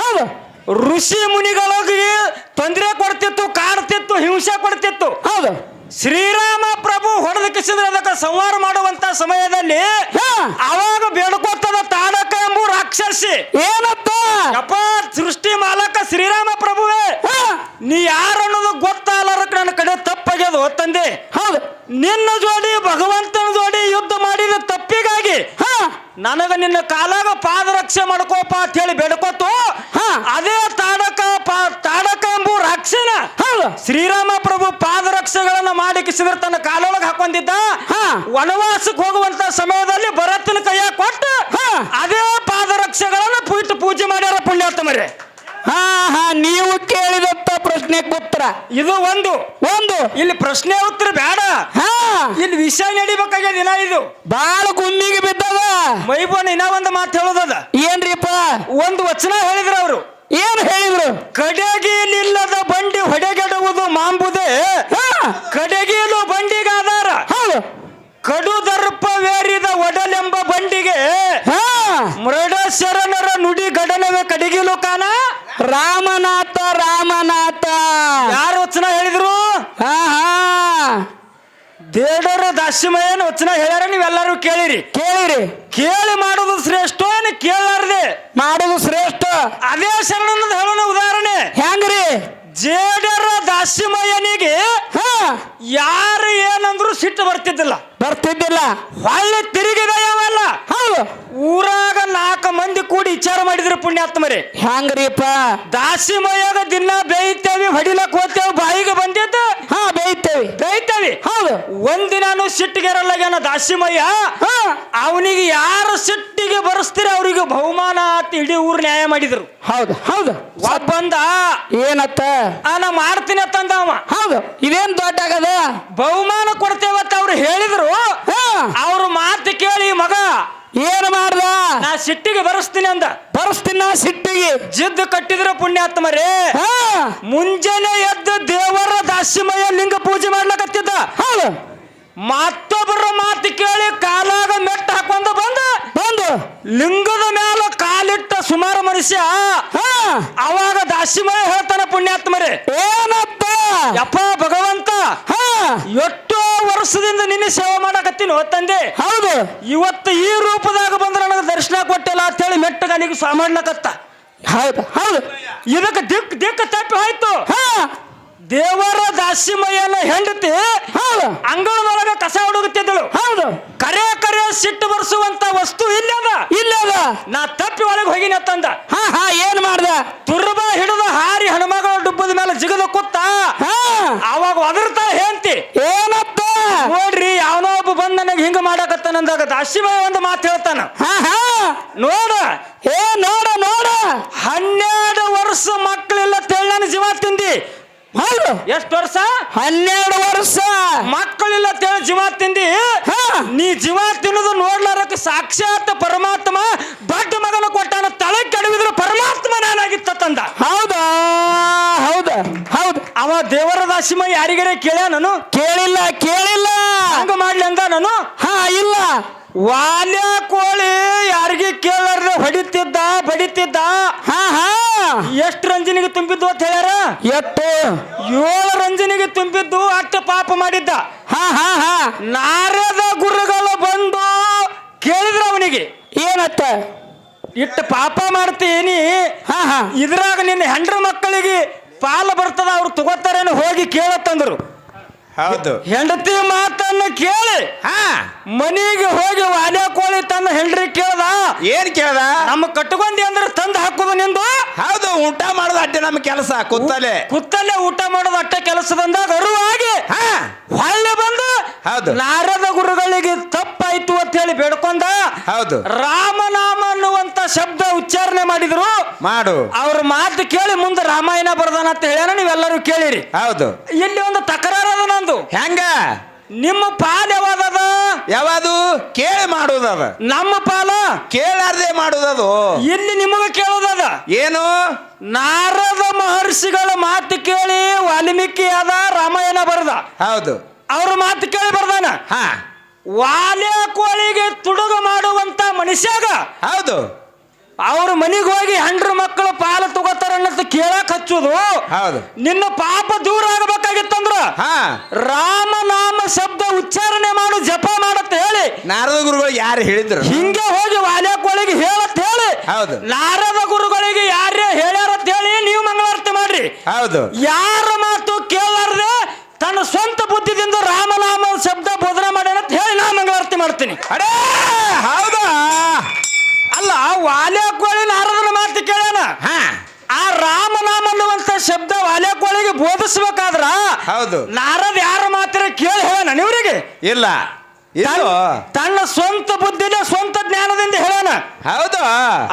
ಹೌದು. ಋಷಿ ಮುನಿಗಳಿಗೆ ತೊಂದರೆ ಕೊಡ್ತಿತ್ತು ಕಾಡ್ತಿತ್ತು ಹಿಂಸೆ ಕೊಡ್ತಿತ್ತು. ಹೌದು. ಶ್ರೀರಾಮ ಪ್ರಭು ಹೊಡೆದ ಕಿಸಿದ್ರೆ ಅದಕ್ಕೆ ಸಂಹಾರ ಮಾಡುವಂತ ಸಮಯದಲ್ಲಿ ಹಾ. ಅವಾಗ ಬೇಡ್ಕೋತದ ತಾಡಕ ಎಂಬ ರಾಕ್ಷಸಿ. ಏನಪ್ಪ? ಅಪ್ಪ ಸೃಷ್ಟಿ ಮಾಲಕ ಶ್ರೀರಾಮ ಪ್ರಭುವೇ. ಹಾ. ನೀ ಯಾರು ಅನ್ನೋದು ಗೊತ್ತಾಗಲಾರಕ್ಕೆ ನನ್ನ ಕಡೆ ತಪ್ಪಾಗ್ಯದ ತಂದೆ. ಹೌದು. ನಿನ್ನ ಜೋಡಿ ಭಗವಂತನ ಜೋಡಿ ಯುದ್ಧ ಮಾಡಿದ ತಪ್ಪಿಗಾಗಿ ಹಾ ನನಗ ನಿನ್ನ ಕಾಲಾಗ ಪಾದರಕ್ಷೆ ಮಾಡ್ಕೋಪ ಅಂತ ಹೇಳಿ ಬೇಡ್ಕೋತು ಹಾ. ಅದೇ ತಾಡಕ ತಾಡಕ ಎಂಬ ರಾಕ್ಷನ ಹೌದು ಶ್ರೀರಾಮ ಪ್ರಭು ಪಾದರಕ್ಷೆಗಳನ್ನ ಮಾಡಿ ಕಿಸಿದ್ರೆ ತನ್ನ ಕಾಲೊಳಗೆ ಹಾಕೊಂಡಿದ್ದ ಹಾ. ವನವಾಸಕ್ಕೆ ಹೋಗುವಂತ ಸಮಯದಲ್ಲಿ ಭರತನ ಕೈಯಾಗ ಕೊಟ್ಟು ಹಾ. ಅದೇ ಪಾದರಕ್ಷೆಗಳನ್ನ ಪೂಜೆ ಮಾಡ್ಯಾರ ಪುಣ್ಯಾತ್ಮರೇ ಹಾ ಹಾ ನೀವು ಕೇಳಿದಂತ ಪ್ರಶ್ನೆಗೆ ಉತ್ತರ. ಇದು ಒಂದು. ಒಂದು. ಇಲ್ಲಿ ಪ್ರಶ್ನೆ ಉತ್ತರ ಬೇಡ. ಹಾ. ಇಲ್ಲಿ ವಿಷಯ ನಡಿಬೇಕಾಗ್ಯದ ದಿನ ಇದು. ಬಾಳ ಗುಮ್ಮಿಗೆ ಬಿದ್ದದ. ಮೈಬೋನ್ ಇನ್ನ ಒಂದು ಮಾತು ಹೇಳೋದದ. ಏನ್ರಿಪ್ಪ? ಒಂದು ವಚನ ಹೇಳಿದ್ರು ಅವರು. ಏನ್ ಹೇಳಿದ್ರು? ಕಡೆಗೀಲಿಲ್ಲದ ಬಂಡಿ ಹೊಡೆಗೆಡುವುದು ಮಾಂಬುದೇ. ಕಡೆಗೇನು ಬಂಡಿಗಾದಾರ ಹೌದು. ಕಡು ದರ್ಪವೇರಿದ ಒಡಲೆಂಬ ಬಂಡಿಗೆ. ಹಾ. ಮೃಡ ಶರಣರ ನುಡಿ ಗಡನವೇ ಕಡೆಗಿಲು ಕಾನ. ರಾಮನಾಥ ರಾಮನಾಥ. ಯಾರು ವಚನ ಹೇಳಿದ್ರು? ಹಾ ಹಾ. ದೇಡರ ದಾಸಿಮಯ್ಯನ ವಚನ ಹೇಳ್ಯಾರ ನೀವೆಲ್ಲರೂ ಕೇಳಿರಿ. ಕೇಳಿರಿ. ಕೇಳಿ ಮಾಡೋದು ಶ್ರೇಷ್ಠ ಏನು ಕೇಳಾರ್ದೆ ಮಾಡುದು ಶ್ರೇಷ್ಠ. ಅದೇ ಶರಣನದ ಹೇಳೋಣ ಉದಾಹರಣೆ. ಹೆಂಗ್ರಿ? ಜೇಡರ ದಾಸಿಮಯ್ಯನಿಗೆ ಹಾ. ಯಾರು ಏನಂದ್ರು ಸಿಟ್ಟು ಬರ್ತಿದ್ದಿಲ್ಲ. ಬರ್ತಿದ್ದಿಲ್ಲ. ಹೊಳ್ಳಿ ತಿರುಗಿದ ಯಾವಲ್ಲ ಹೌದು. ಊರಾಗ ನಾಲ್ಕು ಮಂದಿ ಕೂಡಿ ವಿಚಾರ ಮಾಡಿದ್ರು ಪುಣ್ಯಾತ್ಮರಿ. ಹ್ಯಾಂಗ್ರಿಪ್ಪ? ಮಯೋಗ ದಿನ ಬೇಯ್ತೇವಿ ಹೊಡಿಲಕ್ ಹೋಗ್ತೇವೆ ಬಾಯಿಗೆ ಬಂದಿದ್ದ ಹಾ ಬೇಯ್ತೇವಿ ಬೇಯ್ತೇವಿ ಹೌದು. ಒಂದಿನಾನು ಸಿಟ್ಟಿಗೆರಲ್ಲಾಗ್ಯಾನ ದಾಸಿಮಯ್ಯ. ಹಾ. ಅವನಿಗೆ ಯಾರು ಸಿಟ್ಟಿಗೆ ಬರೆಸ್ತೀರ ಅವ್ರಿಗೆ ಬಹುಮಾನ ಆತ ಇಡೀ ಊರು ನ್ಯಾಯ ಮಾಡಿದ್ರು. ಹೌದು ಹೌದು. ಬಂದ ಏನತ್ತ? ಆ ನಾ ಮಾಡ್ತೀನಿ ಅಂತಂದ ಅವ. ಹೌದು. ಇದೇನ್ ದೊಡ್ಡ ಆಗದ ಬಹುಮಾನ ಕೊಡ್ತೇವತ್ತ ಅವ್ರು ಹೇಳಿದ್ರು. ಹಾ. ಅವ್ರ ಮಾತು ಕೇಳಿ ಮಗ. ಏನ್ ಮಾಡ್ದ? ನಾ ಸಿಟ್ಟಿಗೆ ಬರಸ್ತೀನಿ ಅಂದ. ಬರಸ್ತೀನ ಸಿಟ್ಟಿಗೆ? ಜಿದ್ದು ಕಟ್ಟಿದ್ರ ಪುಣ್ಯಾತ್ಮರೇ ಹಾ. ಮುಂಜಾನೆ ಎದ್ದು ದೇವರ ದಾಸಿಮಯ ಲಿಂಗ ಪೂಜೆ ಮಾಡ್ಲಕತ್ತಿದ್ದ. ಮತ್ತೊಬ್ಬರ ಮಾತು ಕೇಳಿ ಕಾಲಾಗ ಮೆಟ್ಟ ಹಾಕೊಂಡು ಬಂದ. ಬಂದು. ಲಿಂಗದ ಮ್ಯಾಲ ಕಾಲಿಟ್ಟ ಸುಮಾರು ಮನುಷ್ಯ. ಅವಾಗ ದಾಸಿಮಯ ಹೇಳ್ತಾನ ಪುಣ್ಯಾತ್ಮರೇ. ಏನಪ್ಪ? ಯಪ್ಪ ಭಗವಂತ. ಹಾ. ಎಷ್ಟೋ ವರ್ಷದಿಂದ ನಿನ್ನೆ ಸೇವೆ ಮಾಡಕತ್ತೀನಿ ತಂದೆ. ಹೌದು. ಇವತ್ತು ಈ ರೂಪದಾಗ ಬಂದ್ರೆ ನನಗೆ ದರ್ಶನ ಕೊಟ್ಟಿಲ್ಲ ಅಂತ ಹೇಳಿ ಮೆಟ್ಟಗನಿಗೆ ಮಾಡ್ಲಕತ್ತ ಹೌದು ಹೌದು. ಇದಕ್ಕೆ ದಿಕ್ ದಿಕ್ಕ ತಪ್ಪಿ ಹೋಯ್ತು. ಹಾ. ದೇವರ ದಾಸಿಮಯ್ಯನ ಹೆಂಡತಿ ಅಂಗಳದೊಳಗ ಕಸ ಹುಡುಗುತ್ತಿದ್ದಳು ಹೌದು. ಕರೆ ಕರೆ ಸಿಟ್ಟು ಬರ್ಸುವಂತ ವಸ್ತು ಇಲ್ಲದ. ಇಲ್ಲದ. ನಾ ತಪ್ಪಿ ಒಳಗೆ ಹೋಗಿನ ತಂದ ಹಾ ಹಾ ಏನ್ ಮಾಡ್ದ? ತುರ್ಬ ಹಿಡಿದ ಹಾರಿ ಹನುಮಗಳ ಡುಬ್ಬದ ಮೇಲೆ ಜಿಗದ ಕೂತ. ಹಾ. ಅವಾಗ ಒದರ್ತಾ ಹೆಂಡ್ತಿ. ಏನಪ್ಪ? ನೋಡ್ರಿ ಯಾವನೋ ಒಬ್ಬ ಬಂದ್ ನನಗೆ ಹಿಂಗ ಮಾಡಕತ್ತಾನಂದಾಗ ದಾಸಿಮಯ್ಯ ಒಂದು ಮಾತು ಹೇಳ್ತಾನ. ಹಾ ಹಾ. ನೋಡ. ಏ ನೋಡ ನೋಡ. ಹನ್ನೆರಡು ವರ್ಷ ಮಕ್ಕಳಿಲ್ಲ ತೇಳ್ ನನ್ನ ಜೀವ ತಿಂದಿ ಹೌದು ಎಷ್ಟು ವರ್ಷ? ಹನ್ನೆರಡು ವರ್ಷ. ಮಕ್ಕಳಿಲ್ಲ ತಿಳಿ ಜೀವ ತಿಂದಿ? ಹಾ. ನೀ ಜೀವ ತಿನ್ನೋದು ನೋಡ್ಲಾರಕ್ಕೆ ಸಾಕ್ಷಾತ್ ಪರಮಾತ್ಮ ದೊಡ್ಡ ಮಗನ ಕೊಟ್ಟಾನ ತಲೆ ಕೆಡವಿದ್ರು ಪರಮಾತ್ಮ ನಾನಾಗಿತ್ತ ತಂದ. ಹೌದಾ? ದೇವರ ದಾಸಿಮ ಯಾರಿಗರೆ ಕೇಳ ನಾನು? ಕೇಳಿಲ್ಲ ಕೇಳಿಲ್ಲ. ಹಂಗ ಮಾಡ್ಲಿ ಅಂದ ನಾನು? ಹಾ ಇಲ್ಲ. ವಾಲ್ಯ ಕೋಳಿ ಯಾರಿಗೆ ಕೇಳಾರ್ದೆ ಹೊಡಿತಿದ್ದ ಬಡಿತಿದ್ದ? ಹಾ ಹಾ. ಎಷ್ಟು ರಂಜನಿಗೆ ತುಂಬಿದ್ದು ಅಂತ ಹೇಳ್ಯಾರ? ಎಟ್ಟು. ಏಳು ರಂಜನಿಗೆ ತುಂಬಿದ್ದು ಅಷ್ಟು ಪಾಪ ಮಾಡಿದ್ದ. ಹಾ ಹಾ ಹಾ. ನಾರದ ಗುರುಗಳು ಬಂದು ಕೇಳಿದ್ರ ಅವನಿಗೆ. ಏನತ್ತ? ಇಟ್ಟು ಪಾಪ ಮಾಡ್ತೀನಿ. ಹಾ ಹಾ. ಇದ್ರಾಗ ನಿನ್ನ ಹೆಂಡ್ರ ಮಕ್ಕಳಿಗೆ ಪಾಲು ಬರ್ತದ ಅವ್ರು ತಗೋತಾರೇನು ಹೋಗಿ ಕೇಳತ್ತಂದ್ರು. ಹೌದು. ಹೆಂಡತಿ ಮಾತನ್ನ ಕೇಳಿ. ಹಾ. ಮನಿಗೆ ಹೋಗಿ ವಾನೆ ಕೋಳಿ ತನ್ನ ಹೆಂಡ್ರಿ ಕೇಳ್ದ? ಏನ್ ಕೇಳ್ದ? ನಮ್ಮ ಕಟ್ಕೊಂಡಿ ಅಂದ್ರೆ ತಂದು ಹಾಕುದು ನಿಂದು? ಹೌದು ಊಟ ಮಾಡೋದು ಅಡ್ಡ ನಮ್ಮ ಕೆಲಸ ಕುತ್ತಲೇ. ಕುತ್ತಲೇ ಊಟ ಮಾಡೋದು ಅಟ್ಟ ಕೆಲಸದಂದಾಗ ಅರುವಾಗಿ ಹಾ. ಹೊಳ್ಳಿ ಬಂದು ಹೌದು. ನಾರದ ಗುರುಗಳಿಗೆ ತಪ್ಪಾಯ್ತು ಅಂತ ಹೇಳಿ ಬೇಡ್ಕೊಂಡ ಹೌದು. ರಾಮನಾಮ ಅನ್ನುವಂತ ಶಬ್ದ ಉಚ್ಚಾರಣೆ ಮಾಡಿದ್ರು. ಮಾಡು. ಅವ್ರ ಮಾತು ಕೇಳಿ ಮುಂದೆ ರಾಮಾಯಣ ಬರ್ದಾನ ಅಂತ ಹೇಳ್ಯಾನ ನೀವೆಲ್ಲರೂ ಕೇಳಿರಿ. ಹೌದು. ಇಲ್ಲಿ ಒಂದು ತಕರಾರದ ನಂದು. ಹೆಂಗ? ನಿಮ್ಮ ಪಾಲ್ ಯಾವ್ದದ ಯಾವುದು? ಕೇಳಿ ಮಾಡುವುದದ ನಮ್ಮ ಪಾಲ? ಕೇಳಾರ್ದೆ ಮಾಡುದದು ಇಲ್ಲಿ ನಿಮಗ ಕೇಳೋದದ ಏನು? ನಾರದ ಮಹರ್ಷಿಗಳ ಮಾತು ಕೇಳಿ ವಾಲ್ಮೀಕಿ ಆದ ರಾಮಾಯಣ ಬರದ. ಹೌದು. ಅವ್ರ ಮಾತು ಕೇಳಿ ಬರ್ದಾನ? ಹಾ. ವಾಲ್ಯ ಕೋಳಿಗೆ ತುಡುಗು ಮಾಡುವಂತ ಮನುಷ್ಯಾಗ ಹೌದು. ಅವ್ರ ಮನೆಗೆ ಹೋಗಿ ಹೆಂಡ್ರ ಮಕ್ಕಳು ಪಾಲು ತಗೋತಾರ ಅನ್ನೋದು ಕೇಳಕ್ ಹಚ್ಚುದು. ಹೌದು. ನಿನ್ನ ಪಾಪ ದೂರ ಆಗಬೇಕಾಗಿತ್ತಂದ್ರ ಹಾ. ರಾಮನಾಮ ಶಬ್ದ ಉಚ್ಚಾರಣೆ ಮಾಡು ಜಪ ಮಾಡತ್ ಹೇಳಿ. ನಾರದ ಗುರುಗಳು ಯಾರು ಹೇಳಿದ್ರು? ಹಿಂಗೆ ಹೋಗಿ ವಾಲ್ಯ ಕೋಳಿಗೆ ಹೇಳತ್ ಹೇಳಿ. ಹೌದು. ನಾರದ ಗುರುಗಳಿಗೆ ಯಾರೇ ಹೇಳ್ಯಾರತ್ ಹೇಳಿ ನೀವು ಮಂಗಳಾರತಿ ಮಾಡ್ರಿ. ಹೌದು. ಯಾರ ಮಾತು ಕೇಳಾರ್ದೆ ತನ್ನ ಸ್ವಂತ ಬುದ್ಧಿದಿಂದ ರಾಮನಾಮ ಶಬ್ದ ಬೋಧನೆ ಮಾಡ್ಯಾನ ಅಂತ ಹೇಳಿ ನಾ ಮಂಗಳಾರತಿ ಮಾಡ್ತೀನಿ. ಅಡೇ ಹೌದಾ? ಅಲ್ಲ ವಾಲ್ಯ ಕೋಳಿ ನಾರದನ ಮಾತು ಕೇಳೋಣ ಹಾ. ಆ ರಾಮನಾಮ ಅನ್ನುವಂತ ಶಬ್ದ ವಾಲ್ಯ ಕೋಳಿಗೆ ಬೋಧಿಸ್ಬೇಕಾದ್ರ ಹೌದು. ನಾರದ ಯಾರ ಮಾತ್ರ ಕೇಳಿ ಹೇಳೋಣ ಇವರಿಗೆ ಇಲ್ಲ. ತನ್ನ ಸ್ವಂತ ಬುದ್ಧಿನ ಸ್ವಂತ ಜ್ಞಾನದಿಂದ ಹೇಳೋಣ ಹೌದು.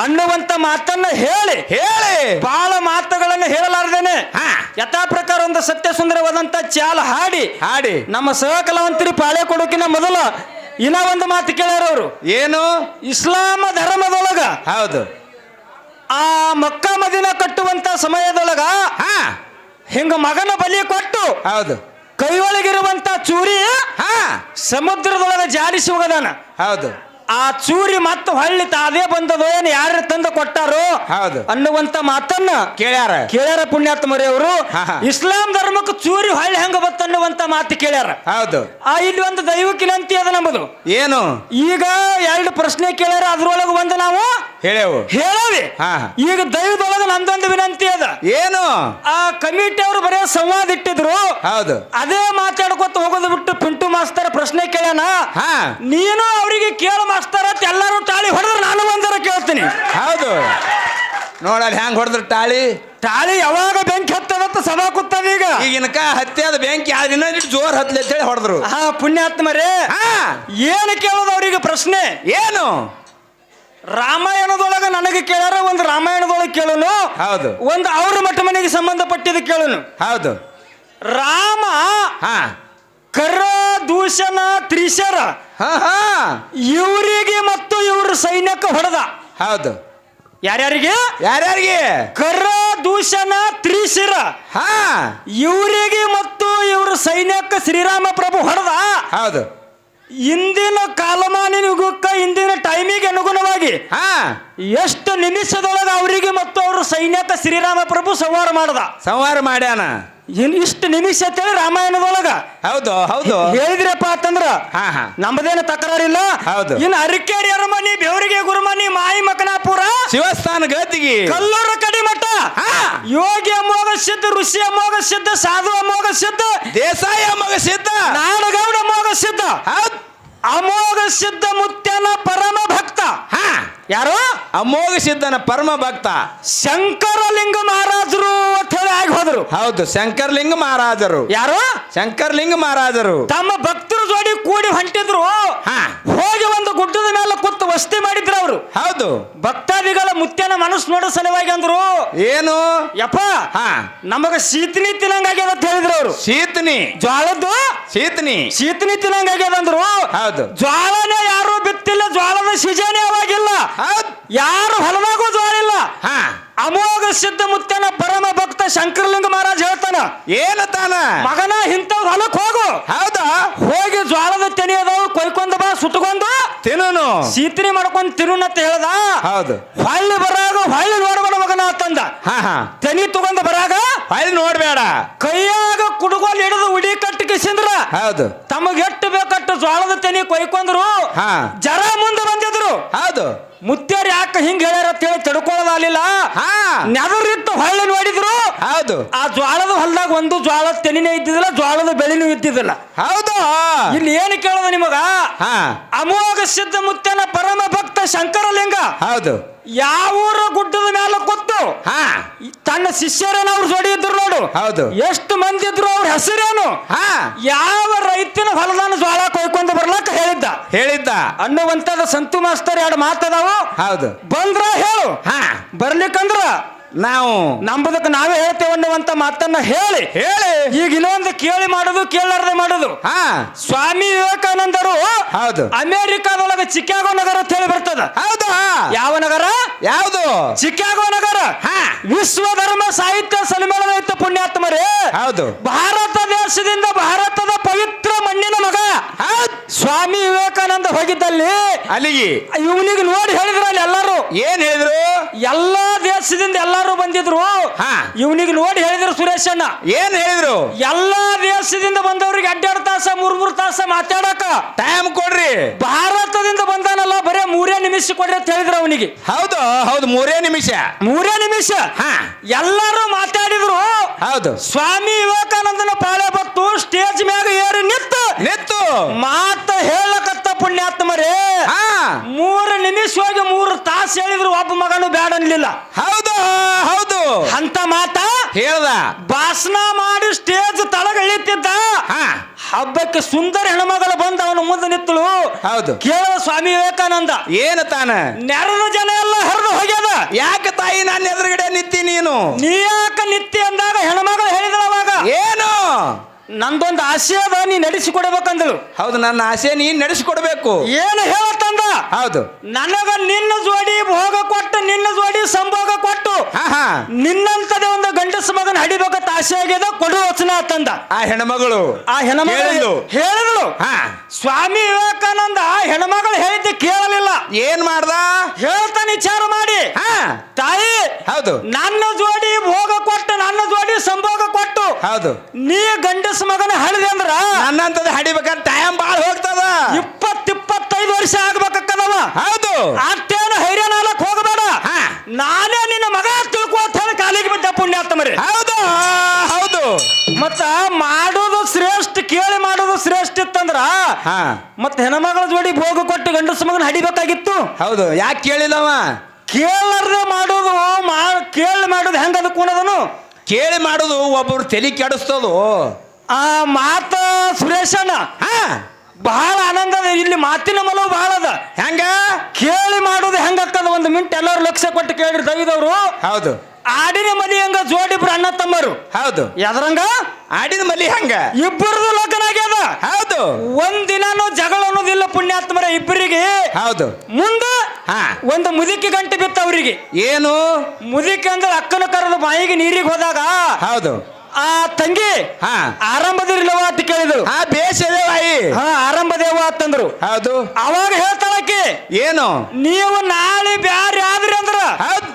ಅನ್ನುವಂತ ಮಾತನ್ನ ಹೇಳಿ. ಹೇಳಿ. ಬಹಳ ಮಾತುಗಳನ್ನು ಹೇಳಲಾರ್ದೇನೆ. ಹಾ. ಯಥಾ ಪ್ರಕಾರ ಒಂದು ಸತ್ಯ ಸುಂದರವಾದಂತ ಚಾಲ ಹಾಡಿ. ಹಾಡಿ. ನಮ್ಮ ಸಹಕಲಾವಂತರಿ ಪಾಳೆ ಕೊಡೋಕಿನ ಮೊದಲ ಇನ್ನ ಒಂದು ಮಾತು ಕೇಳ್ಯಾರ ಅವರು. ಏನು? ಇಸ್ಲಾಮ ಧರ್ಮದೊಳಗ ಹೌದು. ಆ ಮಕ್ಕ ಮದಿನ ಕಟ್ಟುವಂತ ಸಮಯದೊಳಗ ಹಾ. ಹಿಂಗ ಮಗನ ಬಲಿ ಕೊಟ್ಟು ಹೌದು. ಕೈಯೊಳಗಿರುವಂತ ಚೂರಿ ಹಾ. ಸಮುದ್ರದೊಳಗ ಜಾರಿಸಿ ಹೋಗದಾನ. ಹೌದು. ಆ ಚೂರಿ ಮತ್ತೆ ಹೊಳ್ಳಿ ತಾದೇ ಬಂದದೋ ಏನು ಯಾರು ತಂದು ಕೊಟ್ಟಾರೋ ಹೌದು. ಅನ್ನುವಂತ ಮಾತನ್ನ ಕೇಳ್ಯಾರ. ಕೇಳ್ಯಾರ ಪುಣ್ಯಾತ್ಮರಿ ಅವರು. ಇಸ್ಲಾಂ ಧರ್ಮಕ್ಕೆ ಚೂರಿ ಹೊಳ್ಳಿ ಹೆಂಗ ಬತ್ತನ್ನುವಂತ ಮಾತು ಕೇಳ್ಯಾರ. ಹೌದು. ಆ ಇಲ್ಲಿ ಒಂದು ದೈವಕ್ಕಿನಂತಿ ಅದ ನಮ್ಮದು. ಏನು? ಈಗ ಎರಡು ಪ್ರಶ್ನೆ ಕೇಳ್ಯಾರ ಅದ್ರೊಳಗೆ ಒಂದು ನಾವು ಹೇಳೇವು. ಹೇಳವಿ. ಈಗ ದೈವದೊಳಗೆ ನಂದೊಂದು ವಿನಂತಿ ಅದ. ಏನು? ಆ ಕಮಿಟಿ ಅವರು ಬರೀ ಸಂವಾದ ಇಟ್ಟಿದ್ರು. ಹೌದು. ಅದೇ ಮಾತಾಡ್ಕೊತ ಹೋಗೋದು ಬಿಟ್ಟು ಪಿಂಟು ಮಾಸ್ತರ್ ಪ್ರಶ್ನೆ ಕೇಳ್ಯಾನ. ಹಾ. ನೀನು ಅವರಿಗೆ ಕೇಳ ಮಾಸ್ತರ ಅಂತ ಎಲ್ಲರೂ ತಾಳಿ ಹೊಡೆದ್ರೆ ನಾನು ಒಂದರ ಕೇಳ್ತೀನಿ ಹೌದು ನೋಡಲ್ಲಿ ಹ್ಯಾಂಗ್ ಹೊಡೆದ್ರು ತಾಳಿ ತಾಳಿ ಯಾವಾಗ ಬೆಂಕಿ ಹತ್ತದಂತ ಸಭಾ ಕೂತದ ಈಗ. ಈಗಿನಕ ಹತ್ಯಾದ ಬ್ಯಾಂಕ್ ಆ ದಿನ ಜೋರ್ ಹತ್ಲಿ ಅಂತೇಳಿ ಹೊಡೆದ್ರು. ಹಾ ಪುಣ್ಯಾತ್ಮರೇ. ಹಾ. ಏನು ಕೇಳೋದು ಅವ್ರಿಗೆ ಪ್ರಶ್ನೆ? ಏನು? ರಾಮಾಯಣದೊಳಗ ನನಗೆ ಕೇಳಾರ ಒಂದು ರಾಮಾಯಣದೊಳಗೆ ಕೇಳೋನು ಹೌದು. ಒಂದು ಅವ್ರ ಮಠ ಮನೆಗೆ ಸಂಬಂಧಪಟ್ಟಿದ್ದು ಕೇಳೋನು. ಹೌದು. ರಾಮ ಹಾ. ಕರ ದೂಷಣ ತ್ರಿಶರ ಹಾ ಹಾ. ಇವರಿಗೆ ಮತ್ತು ಇವ್ರ ಸೈನ್ಯಕ್ಕೆ ಹೊಡೆದ. ಹೌದು. ಯಾರ್ಯಾರಿಗೆ? ಯಾರ್ಯಾರಿಗೆ? ಕರ ದೂಷಣ ತ್ರಿಶಿರ. ಹಾ. ಇವರಿಗೆ ಮತ್ತು ಇವ್ರ ಸೈನ್ಯಕ್ಕೆ ಶ್ರೀರಾಮ ಪ್ರಭು ಹೊಡೆದ. ಹೌದು. ಇಂದಿನ ಕಾಲಮಾನಿನ ಯುಗಕ್ಕ ಇಂದಿನ ಟೈಮಿಗೆ ಅನುಗುಣವಾಗಿ ಹಾ. ಎಷ್ಟು ನಿಮಿಷದೊಳಗೆ ಅವರಿಗೆ ಮತ್ತು ಅವ್ರ ಸೈನ್ಯಕ್ಕೆ ಶ್ರೀರಾಮ ಪ್ರಭು ಸಂಹಾರ ಮಾಡ್ದ. ಸಂಹಾರ ಮಾಡ್ಯಾನ. ಇನ್ ಇಷ್ಟು ನಿಮಿಷ ಅಂತೇಳಿ ರಾಮಾಯಣದೊಳಗ. ಹೌದು ಹೌದು. ಹೇಳಿದ್ರಪ್ಪ ಅಂತಂದ್ರ ಹಾ ಹಾ. ನಮ್ಮದೇನು ತಕರಾರಿಲ್ಲ. ಹೌದು. ಇನ್ನು ಅರಿಕೇರಿ ಅರಮನಿ ಬೆವರಿಗೆ ಗುರುಮನಿ ಮಾಯಿ ಮಕನಾಪುರ. ಶಿವಸ್ಥಾನ ಗತಿಗೆ ಕಲ್ಲೂರು ಕಡಿಮಠ. ಹಾ. ಯೋಗಿ ಅಮೋಘ ಸಿದ್ಧ ಋಷಿ ಅಮೋಘ ಸಿದ್ಧ ಸಾಧು ಅಮೋಘ ಸಿದ್ಧ. ದೇಸಾಯ ಮಗ ಸಿದ್ಧ. ನಾಡಗೌಡ ಅಮೋಘ ಸಿದ್ಧ. ಹೌದ್. ಅಮೋಘ ಸಿದ್ಧ ಮುತ್ಯನ ಪರಮ ಭಕ್ತ. ಹಾ. ಯಾರು? ಅಮೋಘ ಸಿದ್ಧನ ಪರಮ ಭಕ್ತ. ಶಂಕರಲಿಂಗ ಮಹಾರಾಜರು ಅಂತ ಹೇಳಿ ಆಗಿ ಹೋದ್ರು. ಹೌದು ಶಂಕರಲಿಂಗ ಮಹಾರಾಜರು. ಯಾರು? ಶಂಕರಲಿಂಗ ಮಹಾರಾಜರು. ತಮ್ಮ ಭಕ್ತರ ಜೋಡಿ ಕೂಡಿ ಹೊಂಟಿದ್ರು. ಹೋಗಿ ಒಂದು ಗುಡ್ಡದ ಮೇಲೆ ಕೂತು ವಸ್ತಿ ಮಾಡಿದ್ರು ಅವರು. ಹೌದು. ಭಕ್ತಾದಿಗಳ ಮುತ್ಯನ ಮನಸ್ಸು ನೋಡೋ ಸಲುವಾಗಿ ಅಂದ್ರು. ಏನು? ಯಪ್ಪ ಹಾ. ನಮಗ ಶೀತನಿ ತಿನ್ನಂಗಾಗ್ಯದ ಅಂತ ಹೇಳಿದ್ರು ಅವರು. ಶೀತನಿ ಜ್ವಾಳದ್ದು? ಶೀತನಿ ಶೀತನಿ ತಿನ್ನಂಗಾಗ್ಯದ ಅಂದ್ರು. ಹೌದು. ಜ್ವಾಳನೇ ಯಾರು ಬಿತ್ತಿಲ್ಲ ಜ್ವಾಳದ ಸೀಜನೇ ಅವಾಗಿಲ್ಲ. ಯಾರು ಹೊಲವಾಗೂ ಜ್ವಾಳ ಇಲ್ಲ. ಹಾ. ಅಮೋಘ ಸಿದ್ಧ ಮುತ್ತನ ಪರಮ ಭಕ್ತ ಶಂಕರಲಿಂಗ ಮಹಾರಾಜ್ ಹೇಳ್ತಾನ. ಏನತಾನ ಮಗನ ಹಿಂತ ಹೊಲಕ್ ಹೋಗು. ಹೌದಾ? ಹೋಗಿ ಜ್ವಾಳದ ತೆನಿ ಅದಾವು ಕೊಯ್ಕೊಂಡ್ ಬಾ ಸುತ್ತಕೊಂಡು ತಿನ್ನೋನು. ಸೀತನಿ ತಿನ್ನು ಅಂತ ಹೇಳ್ದ. ಹೌದು. ಹೊಳ್ಳಿ ಬರಾಗ ಹೊಳ್ಳಿ ನೋಡ್ಬೇಡ ಮಗನ ಅಂತಂದ. ಹಾ ಹಾ. ತೆನಿ ತಗೊಂಡ ಬರಾಗ. ಹೊಳ್ಳಿ ನೋಡ್ಬೇಡ. ಕೈಯಾಗ ಕುಡುಗೋಲ್ ಹಿಡಿದು ಉಡಿ ಕಟ್ಟಿ ಕಿಸಿಂದ್ರ. ಹೌದು. ತಮಗೆ ಎಷ್ಟು ಬೇಕಟ್ಟು ಜ್ವಾಳದ ತೆನಿ ಕೊಯ್ಕೊಂಡ್ರು. ಹಾ. ಜರ ಮುಂದೆ ಬಂದಿದ್ರು. ಹೌದು. ಮುತ್ಯಾರ ಯಾಕೆ ಹಿಂಗ್ ಹೇಳ್ಯಾರ ಅಂತ ಹೇಳಿ ತಡ್ಕೊಳ್ಳೋದಾಲಿಲ್ಲ ಹಾ. ನೆದರಿತ್ತು ಹೊಳ್ಳಿ ನೋಡಿದ್ರು. ಹೌದು. ಆ ಜ್ವಾಳದ ಹೊಲದಾಗ ಒಂದು ಜ್ವಾಳದ ತೆನಿನೇ ಇದ್ದಿದ್ದಿಲ್ಲ ಜ್ವಾಳದ ಬೆಳಿನೂ ಇದ್ದಿದ್ದಿಲ್ಲ. ಹೌದು. ಇಲ್ಲಿ ಏನು ಕೇಳೋದು ನಿಮಗ? ಹಾ. ಅಮೋಘ ಸಿದ್ಧ ಮುತ್ತನ ಪರಮ ಭಕ್ತ ಶಂಕರಲಿಂಗ. ಹೌದು. ಯಾವೂರ ಗುಡ್ಡದ ಮೇಲೆ ಕೂತು? ಹಾ. ತನ್ನ ಶಿಷ್ಯರೇನ ಅವ್ರು ಜೋಡಿ ಇದ್ರು ನೋಡು. ಹೌದು. ಎಷ್ಟು ಮಂದಿ ಇದ್ರು ಅವ್ರ ಹೆಸರೇನು? ಹಾ. ಯಾವ ರೈತನ ಹೊಲದಾನ ಜ್ವಾಳ ಕೊಯ್ಕೊಂಡು ಬರ್ಲಕ್ಕ ಹೇಳಿದ್ದ. ಅನ್ನುವಂತದ ಸಂತು ಮಾಸ್ತರ್ ಎರಡು ಮಾತದಾವು. ಹೌದು. ಬಂದ್ರ ಹೇಳು. ಹಾ. ಬರ್ಲಿಕ್ಕಂದ್ರ ನಾವು ನಂಬುದಕ್ಕೆ ನಾವೇ ಹೇಳ್ತೇವೆ ಅನ್ನುವಂತ ಮಾತನ್ನ ಹೇಳಿ. ಹೇಳಿ. ಈಗ ಇನ್ನೊಂದು ಕೇಳಿ ಮಾಡೋದು ಕೇಳಲಾರದೆ ಮಾಡೋದು. ಹಾ. ಸ್ವಾಮಿ ವಿವೇಕಾನಂದರು ಹೌದು. ಅಮೆರಿಕಾದೊಳಗೆ ಚಿಕಾಗೋ ನಗರ ಅಂತ ಹೇಳಿ ಬರ್ತದ. ಹೌದು. ಯಾವ ನಗರ? ಯಾವುದು? ಚಿಕಾಗೋ ನಗರ. ಹಾ. ವಿಶ್ವ ಧರ್ಮ ಸಾಹಿತ್ಯ ಸನ್ಮೇಳನ ಇತ್ತು ಪುಣ್ಯಾತ್ಮರೇ. ಹೌದು. ಭಾರತ ದೇಶದಿಂದ ಭಾರತದ ಪವಿತ್ರ ಮಣ್ಣಿನ ಮಗ. ಹೌದ್. ಸ್ವಾಮಿ ವಿವೇಕಾನಂದ ಹೋಗಿದ್ದಲ್ಲಿ ಅಲ್ಲಿಗೆ. ಇವನಿಗೆ ನೋಡಿ ಹೇಳಿದ್ರು ಅಲ್ಲಿ ಎಲ್ಲರೂ. ಏನ್ ಹೇಳಿದ್ರು? ಎಲ್ಲಾ ದೇಶದಿಂದ ಎಲ್ಲರೂ ಬಂದಿದ್ರು. ಹಾ. ಇವನಿಗೆ ನೋಡಿ ಹೇಳಿದ್ರು ಸುರೇಶ್ ಅಣ್ಣ. ಏನ್ ಹೇಳಿದ್ರು? ಎಲ್ಲಾ ದೇಶದಿಂದ ಬಂದವ್ರಿಗೆ ಅಡ್ಡೆರಡು ತಾಸ ಮೂರ್ ಮೂರ್ ತಾಸ ಮಾತಾಡಕ. ಟೈಮ್ ಕೊಡ್ರಿ. ಭಾರತದಿಂದ ಬಂದಾನಲ್ಲ ಬರೇ ಮೂರೇ ನಿಮಿಷ ಕೊಡ್ರಿ ಅಂತ ಹೇಳಿದ್ರು ಅವನಿಗೆ. ಹೌದು ಹೌದು ಮೂರೇ ನಿಮಿಷ. ಮೂರೇ ನಿಮಿಷ. ಹಾ. ಎಲ್ಲರೂ ಮಾತಾಡಿದ್ರು. ಹೌದು. ಸ್ವಾಮಿ ವಿವೇಕಾನಂದನ ಪಾಳೆ ಬತ್ತು ಸ್ಟೇಜ್ ಮ್ಯಾಗ ಏರಿ ನಿತ್ತು ನಿತ್ತು ಮಾತ ಹೇಳಕತ್ತ ಪುಣ್ಯಾತ್ಮರೇ ಹಾ ಮೂರು ನಿಮಿಷ ಹೋಗಿ ಹೇಳಿದ್ರು ಒಬ್ಬ ಮಗನು ಬ್ಯಾಡ ಅನ್ಲಿಲ್ಲ. ಹೌದು ಹೌದು. ಅಂತ ಮಾತ ಹೇಳ್ದ. ಭಾಷಣ ಮಾಡಿ ಸ್ಟೇಜ್ ತಳಗ ಇಳಿತಿದ್ದ. ಹಾ. ಹಬ್ಬಕ್ಕೆ ಸುಂದರ ಹೆಣ್ಮಗಳು ಬಂದ ಅವನ ಮುಂದೆ ನಿಂತಳು. ಹೌದು. ಕೇಳ ಸ್ವಾಮಿ ವಿವೇಕಾನಂದ ಏನು ತಾನ? ನೆರನ ಜನ ಎಲ್ಲ ಹರಿದು ಹೋಗ್ಯದ. ಯಾಕೆ ತಾಯಿ ನನ್ನ ಎದುರುಗಡೆ ನಿತ್ತಿ ನೀನು? ನೀ ಯಾಕೆ ನಿತ್ತಿ ಅಂದಾಗ ಹೆಣ್ಮಗಳು ಹೇಳಿದಳವಾಗ ಏನು? ನಂದೊಂದು ಆಸೆ ಅದ ನೀ ನಡೆಸಿಕೊಡ್ಬೇಕಂದಳು. ಹೌದು ನನ್ನ ಆಸೆ ನೀ ನಡೆಸಿಕೊಡ್ಬೇಕು. ಏನು ಹೇಳತ್ತಂದ? ಹೌದು. ನನಗ ನಿನ್ನ ಜೋಡಿ ಭೋಗ ಕೊಟ್ಟು ನಿನ್ನ ಜೋಡಿ ಸಂಭೋಗ ಕೊಟ್ಟು ಹಾ ಹಾ. ನಿನ್ನಂತದೇ ಒಂದು ಗಂಡಸ ಮಗನ ಹಡಿಬೇಕಂತ ಆಸೆ ಆಗ್ಯದ? ಕೊಡು ವಚನ ತಂದ ಆ ಹೆಣ್ಮಗಳು ಆ ಹೆಣ್ಮಗಳು ಹೇಳಿದ್ಲು. ಹೇಳಿದಳು. ಹಾ. ಸ್ವಾಮಿ ವಿವೇಕಾನಂದ ಆ ಹೆಣ್ಮಗಳು ಹೇಳಿದ್ದೆ ಕೇಳಲಿಲ್ಲ. ಏನ್ ಮಾಡ್ದ? ಹೇಳ್ತಾನೆ ವಿಚಾರ ಮಾಡಿ. ಹಾ. ತಾಯಿ ಹೌದು. ನನ್ನ ಜೋಡಿ ಭೋಗ ಕೊಟ್ಟು ನನ್ನ ಜೋಡಿ ಸಂಭೋಗ ಕೊಟ್ಟು ಹೌದು. ನೀ ಗಂಡಸ ಮಗನ ಹಳದಿ ಅಂದ್ರ ನನ್ನಂತದ ಹಡಿಬೇಕಂತ ಟೈಮ್ ಬಾಳ ಹೋಗ್ತದ. ಇಪ್ಪತ್ ಇಪ್ಪತ್ತೈದು ವರ್ಷ ಆಗ್ಬೇಕಕ್ಕದವ. ಹೌದು. ಅಷ್ಟೇನು ಹೈರಾಣ ಹೋಗಬೇಡ. ಹಾ. ನಾನೇ ನಿನ್ನ ಮಗ ತಿಳ್ಕೊ ಅಂತ ಹೇಳಿ ಕಾಲಿಗೆ ಬಿದ್ದ ಪುಣ್ಯ ಪರಮಾತ್ಮರೇ ಹೌದು. ಹೌದು. ಮತ್ತ ಮಾಡೋದು ಶ್ರೇಷ್ಠ ಕೇಳಿ ಮಾಡೋದು ಶ್ರೇಷ್ಠ ಇತ್ತಂದ್ರ ಮತ್ತೆ ಮತ್ತ ಹೆಣ್ಮಗಳ ಜೋಡಿ ಭೋಗ ಕೊಟ್ಟು ಗಂಡಸ ಮಗನ ಹಡಿಬೇಕಾಗಿತ್ತು. ಹೌದು. ಯಾಕೆ ಕೇಳಿಲ್ಲವ? ಕೇಳರ್ದೆ ಮಾಡೋದು ಕೇಳಿ ಮಾಡೋದು ಹೆಂಗ ಅದಕ್ಕೆ ಕುಣದನು ಕೇಳಿ ಮಾಡೋದು ಒಬ್ಬರು ತಲೆ ಕೆಡಿಸ್ತದು. ಆ ಮಾತ ಸುರೇಶಣ್ಣ. ಹಾ. ಬಹಳ ಆನಂದ ಅದ ಇಲ್ಲಿ ಮಾತಿನ ಮಲವು ಬಹಳ ಅದ. ಹೆಂಗ? ಕೇಳಿ ಮಾಡೋದು ಹೆಂಗಕ್ಕದ ಒಂದು ಮಿಂಟ್ ಎಲ್ಲರೂ ಲಕ್ಷ ಕೊಟ್ಟು ಕೇಳಿರಿ ದೈದವರು ಹೌದು. ಆಡಿನ ಮಲಿ ಹಂಗ ಜೋಡಿಬ್ರು ಅಣ್ಣ ತಮ್ಮರು. ಹೌದು. ಎದ್ರಂಗ ಆಡಿನ ಮಲಿ ಹಂಗ? ಇಬ್ಬರದು ಲಗ್ನ ಆಗ್ಯದ ಹೌದು. ಒಂದ್ ದಿನಾನು ಜಗಳ ಪುಣ್ಯಾತ್ಮರ ಇಬ್ಬರಿಗೆ ಹೌದು. ಮುಂದೆ ಹಾ. ಒಂದು ಮುದುಕಿ ಗಂಟೆ ಬಿತ್ತ ಅವರಿಗೆ. ಏನು? ಮುದುಕಿ ಅಂದ್ರೆ ಅಕ್ಕನ ಕರೆದು ಬಾಯಿಗೆ ನೀರಿಗೆ ಹೋದಾಗ ಹೌದು. ಆ ತಂಗಿ ಹಾ. ಆರಂಭದಿರ್ಲವ ಅಂತ ಕೇಳಿದ್ರು ಹಾ ಬೇಸದೆ ಬಾಯಿ. ಹಾ ಆರಂಭದೇವ ಅಂತಂದ್ರು ಹೌದು. ಅವಾಗ ಹೇಳ್ತಾಳಕ್ಕೆ ಏನು? ನೀವು ನಾಳೆ ಬ್ಯಾರೆ ಆದ್ರಿ ಅಂದ್ರ ಹೌದು.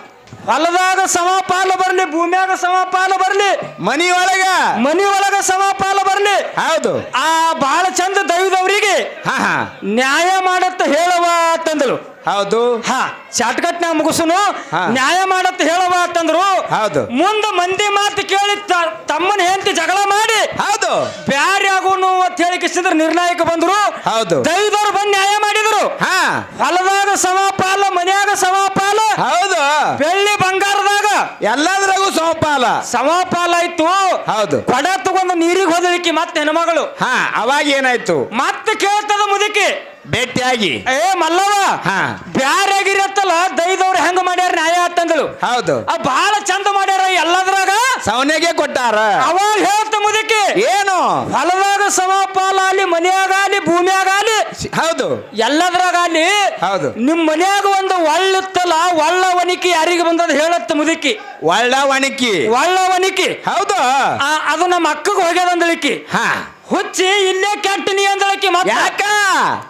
ಹೊಲದಾಗ ಸಮಪಾಲು ಬರ್ಲಿ ಭೂಮ್ಯಾಗ ಸಮಪಾಲು ಬರ್ಲಿ ಮನಿಯೊಳಗ? ಮನಿಯೊಳಗ ಸಮಪಾಲು ಬರ್ಲಿ. ಹೌದು. ಆ ಬಹಳ ಚಂದ ದೈವದವರಿಗೆ ಹಾ ಹಾ. ನ್ಯಾಯ ಮಾಡತ್ತ ಹೇಳವ ಅಂತಂದ್ರು ಹೌದು. ಹಾ ಶಾರ್ಟ್ಕಟ್ನಾಗ ಮುಗಿಸುನು ಹಾ. ನ್ಯಾಯ ಮಾಡತ್ತ ಹೇಳುವ ಅಂತಂದ್ರು ಹೌದು. ಮುಂದ ಮಂದಿ ಮಾತು ಕೇಳಿ ತ- ತಮ್ಮನ ಹೆಂಡತಿ ಜಗಳ ಮಾಡಿ ಹೌದು. ಬ್ಯಾರೆ ಆಗೋನು ಅಂತ ಹೇಳಿ ಕಿಸಿದ್ರ ನಿರ್ಣಾಯಕ ಬಂದ್ರು ಹೌದು. ದೈವದವ್ರು ಬಂದು ನ್ಯಾಯ ಮಾಡಿದ್ರು. ಹಾ. ಹೊಲದಾಗ ಸಮಪಾಲ ಮನ್ಯಾಗ ಸಮಪಾಲ ಹೌದು. ಬೆಳ್ಳಿ ಬಂಗಾರದಾಗ ಎಲ್ಲದ್ರಾಗೂ ಸಮಪಾಲ ಸಮಪಾಲ ಆಯ್ತು ಹೌದು. ಕೊಡ ತಗೊಂಡು ನೀರಿಗೆ ಹೋದಲಿಕ್ಕೆ ಮತ್ತೆ ಹೆಣ್ಮಗಳು. ಹಾ ಅವಾಗ ಏನಾಯ್ತು? ಮತ್ತೆ ಕೇಳ್ತದ ಮುದುಕಿ. ಭೇಟಿಯಾಗಿ. ಏ ಮಲ್ಲವ ಹಾ. ಬ್ಯಾರೆ ಆಗಿರತ್ತಲ್ಲ ದೈದವ್ರು ಹೆಂಗ ಮಾಡ್ಯಾರ ನ್ಯಾಯ ಅಂತಂದಳು ಹೌದು. ಆ ಬಹಳ ಚಂದ ಮಾಡ್ಯಾರ ಎಲ್ಲದ್ರಾಗ. ಸವನೆಗೆ ಕೊಟ್ಟಾರ. ಅವಾಗ ಹೇಳ್ತ ಮುದಕ್ಕೆ ಏನು? ಹೊಲದಾಗ ಸಮಪಾಲ ಅಲ್ಲಿ ಮನ್ಯಾಗ ಅಲ್ಲಿ ಭೂಮಿಯಾಗ ಅಲ್ಲಿ ಹೌದು. ಎಲ್ಲದ್ರಾಗ ಅಲ್ಲಿ ಹೌದು. ನಿಮ್ ಮನ್ಯಾಗ ಒಂದು ಒಳ್ಳಿತ್ತಲ್ಲ ಒಳ್ಳ ವಣಿಕೆ ಯಾರಿಗೆ ಬಂದದ ಹೇಳತ್ತ ಮುದುಕಿ. ಒಳ್ಳ ಒಣಕಿ. ಒಳ್ಳ ವನಿಕೆ ಹೌದು. ಆ, ಅದು ನಮ್ಮ ಅಕ್ಕಗೆ ಹೋಗ್ಯದಂದಳಿಕಿ ಹಾ. ಹುಚ್ಚಿ ಇಲ್ಲೇ ಕೆಟ್ಟನಿ ಅಂದಳಕಿ ಮತ್ತೆ? ಯಾಕ?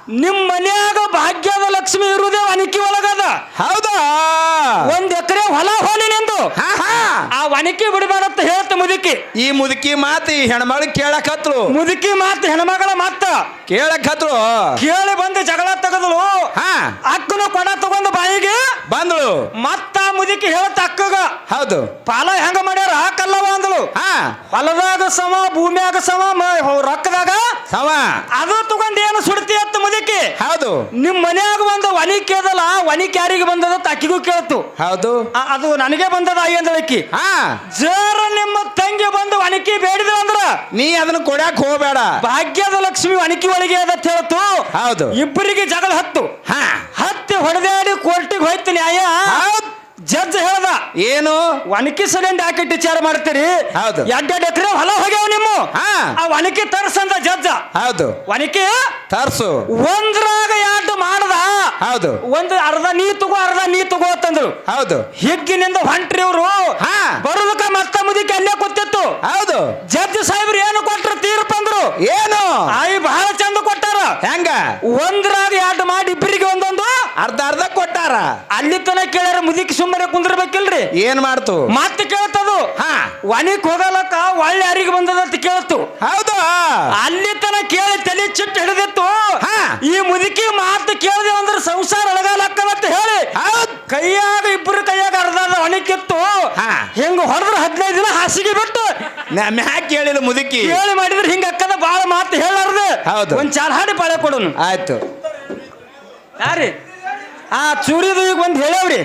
ನಿಮ್ ಮನ್ಯಾಗ ಭಾಗ್ಯದ ಲಕ್ಷ್ಮಿ ಇರುವುದೇ ವನಕಿ ಒಳಗದ. ಹೌದಾ? ಒಂದ್ ಎಕರೆ ಹೊಲ ಹೋಲಿನೆಂದು ಹಾ ಹಾ. ಆ ವನಕಿ ಬಿಡಬಾರತ್ತ ಹೇಳ್ತ ಮುದುಕಿ. ಈ ಮುದುಕಿ ಮಾತು ಈ ಹೆಣ್ಮಗಳು ಕೇಳಕತ್ರು. ಮುದುಕಿ ಮಾತು ಹೆಣ್ಮಗಳ ಮಾತ. ಕೇಳಕತ್ರು. ಕೇಳಿ ಬಂದು ಜಗಳ ತೆಗೆದಳು ಅಕ್ಕನ ಕೊಡ ತಗೊಂಡು ಬಾಯಿಗೆ. ಬಂದಳು. ಮತ್ತ ಮುದುಕಿ ಹೇಳ್ತ ಅಕ್ಕಗ. ಹೌದು. ಪಾಲ ಹೆಂಗ ಹಾ ಹೊಲದಾಗ ಸಮ ಭೂಮಿಯಾಗ ಸಮ ಮ- ಹೊ- ರೊಕ್ಕದಾಗ ಸಮ. ಅದು ತಗೊಂಡ್ ಏನು ಸುಡ್ತಿ ಅತ್ತ ಮುದಕ್ಕೆ ಹೌದು. ನಿಮ್ ಮನ್ಯಾಗ ಬಂದ ಒನಿ ಕೇದಲ್ಲ ಒನಿ ಕ್ಯಾರಿಗೆ ಬಂದದ ತಕ್ಕಿಗೂ ಕೇಳ್ತು. ಹೌದು. ಆ, ಅದು ನನಗೆ ಬಂದದ ಆಯಿ ಅಂದಳಕ್ಕಿ ಹಾ. ಜರ ನಿಮ್ಮ ತಂಗಿ ಬಂದು ವನಿಕೆ ಬೇಡಿದ ಅಂದ್ರ? ನೀ ಅದನ್ನ ಕೊಡಕ್ ಹೋಗ್ಬೇಡ. ಭಾಗ್ಯದ ಲಕ್ಷ್ಮಿ ವನಿಕೆ ಒಳಗೆ ಅದ ಹೇಳ್ತು. ಹೌದು. ಇಬ್ಬರಿಗೆ ಜಗಳ ಹತ್ತು. ಹಾ. ಹತ್ತಿ ಹೊಡೆದಾಡಿ ಕೋರ್ಟಿಗೆ ಹೋಯ್ತು ನ್ಯಾಯ. ಹೌದ್. ಜಡ್ಜ್ ಹೇಳ್ದ. ಏನು? ಒನಕಿ ಸಲಿಂದ ಯಾಕೆ ವಿಚಾರ ಮಾಡ್ತೀರಿ? ಹೌದು. ಎರಡೆರಡು ಎಕರೆ ಹೊಲ ಹೋಗ್ಯಾವ ನಿಮ್ಮ? ಹಾ. ಆ ಒನಕಿ ತರ್ಸಂದ ಜಡ್ಜ. ಹೌದು. ಒನಕಿ ತರ್ಸು. ಒಂದ್ರಾಗ ಎರಡು ಮಾಡ್ದ. ಹೌದು. ಒಂದು ಅರ್ಧ ನೀ ತಗೋ ಅರ್ಧ ನೀ ತಗೋ ಅಂತಂದ್ರು. ಹೌದು. ಹಿಗ್ಗಿನಿಂದ ಹೊಂಟ್ರಿ ಇವ್ರು ಹಾ. ಬರುದಕ್ಕ ಮತ್ತ ಮುದಿಕೆ ಅಲ್ಲೇ ಕೂತಿತ್ತು. ಹೌದು. ಜಡ್ಜ್ ಸಾಹೇಬ್ರು ಏನು ಕೊಟ್ರು ತೀರ್ಪು ಅಂದ್ರು. ಏನು? ಆಯಿ ಬಹಳ ಚಂದ ಕೊಟ್ಟಾರ. ಹೆಂಗ? ಒಂದ್ರಾಗ ಎರಡು ಮಾಡಿ ಇಬ್ಬರಿಗೆ ಒಂದೊಂದು ಅರ್ಧ ಅರ್ಧ ಕೊಟ್ಟಾರ. ಅಲ್ಲಿ ತನಕ ಕೇಳ್ಯಾರ ಮುದಿಕ್ ಸುಮ್ಮನೆ ಕುಂದಿರ್ಬೇಕಿಲ್ರಿ? ಏನ್ ಮಾಡ್ತು? ಮತ್ತೆ ಕೇಳ್ತದು. ಹಾ. ಹೋಗಲಕ್ಕ ಒಳ್ಳೆ ಯಾರಿಗೆ ಬಂದದ ಅಂತ ಕೇಳ್ತು. ಹೌದು? ಅಲ್ಲಿ ತನ ಕೇಳಿ ತಲೆ ಚಿಟ್ಟು ಹಿಡಿದಿತ್ತು. ಹಾ. ಈ ಮುದುಕಿ ಮಾತು ಕೇಳಿದೆ ಅಂದ್ರೆ ಸಂಸಾರ ಅಂತ ಹೇಳಿ. ಕೈಯಾಗ ಇಬ್ಬರು ಕೈಯಾಗ ಅರ್ಧ ಅರ್ಧ ಒಣಕಿತ್ತು ಹಾ. ಹಿಂಗ ಹೊಡೆದ್ರೆ ಹದಿನೈದು ದಿನ ಹಾಸಿಗೆ ಬಿಟ್ಟು. ಮ್ಯಾಕ್ ಕೇಳಿಲ್ಲ ಮುದುಕಿ. ಕೇಳಿ ಮಾಡಿದ್ರೆ ಹಿಂಗ ಅಕ್ಕದ ಬಾಳ ಮಾತು ಹೇಳಾರ್ದೆ. ಹೌದು. ಒಂದ್ ಚಾರ್ ಹಾಡಿ ಪಾಳೆ ಕೊಡೋನು. ಆಯ್ತು. ಯಾರಿ? ಆ ಚೂರಿದು ಈಗ ಒಂದು ಹೇಳವ್ರಿ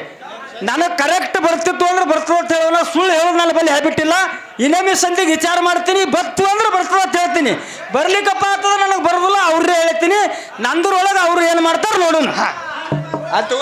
ನನಗೆ ಕರೆಕ್ಟ್ ಬರ್ತಿತ್ತು ಅಂದ್ರೆ ಬರ್ತದ ಅಂತ ಹೇಳೋಣ ಸುಳ್ಳು ಹೇಳೋದು ನನ್ನ ಬಳಿ ಹ್ಯಾಬಿಟ್ ಇಲ್ಲ. ಇನ್ನೊಮ್ಮೆ ವಿಚಾರ ಮಾಡ್ತೀನಿ, ಬತ್ತು ಅಂದ್ರೆ ಬರ್ತದ ಅಂತ ಹೇಳ್ತೀನಿ. ಬರ್ಲಿಕ್ಕಪ್ಪ ಅಂತಂದ್ರೆ ನನಗೆ ಬರೋದಿಲ್ಲ ಅವ್ರೇ ಹೇಳ್ತೀನಿ. ನಂದ್ರೊಳಗೆ ಅವ್ರು ಏನು ಮಾಡ್ತಾರೆ ನೋಡೋಣ ಅದು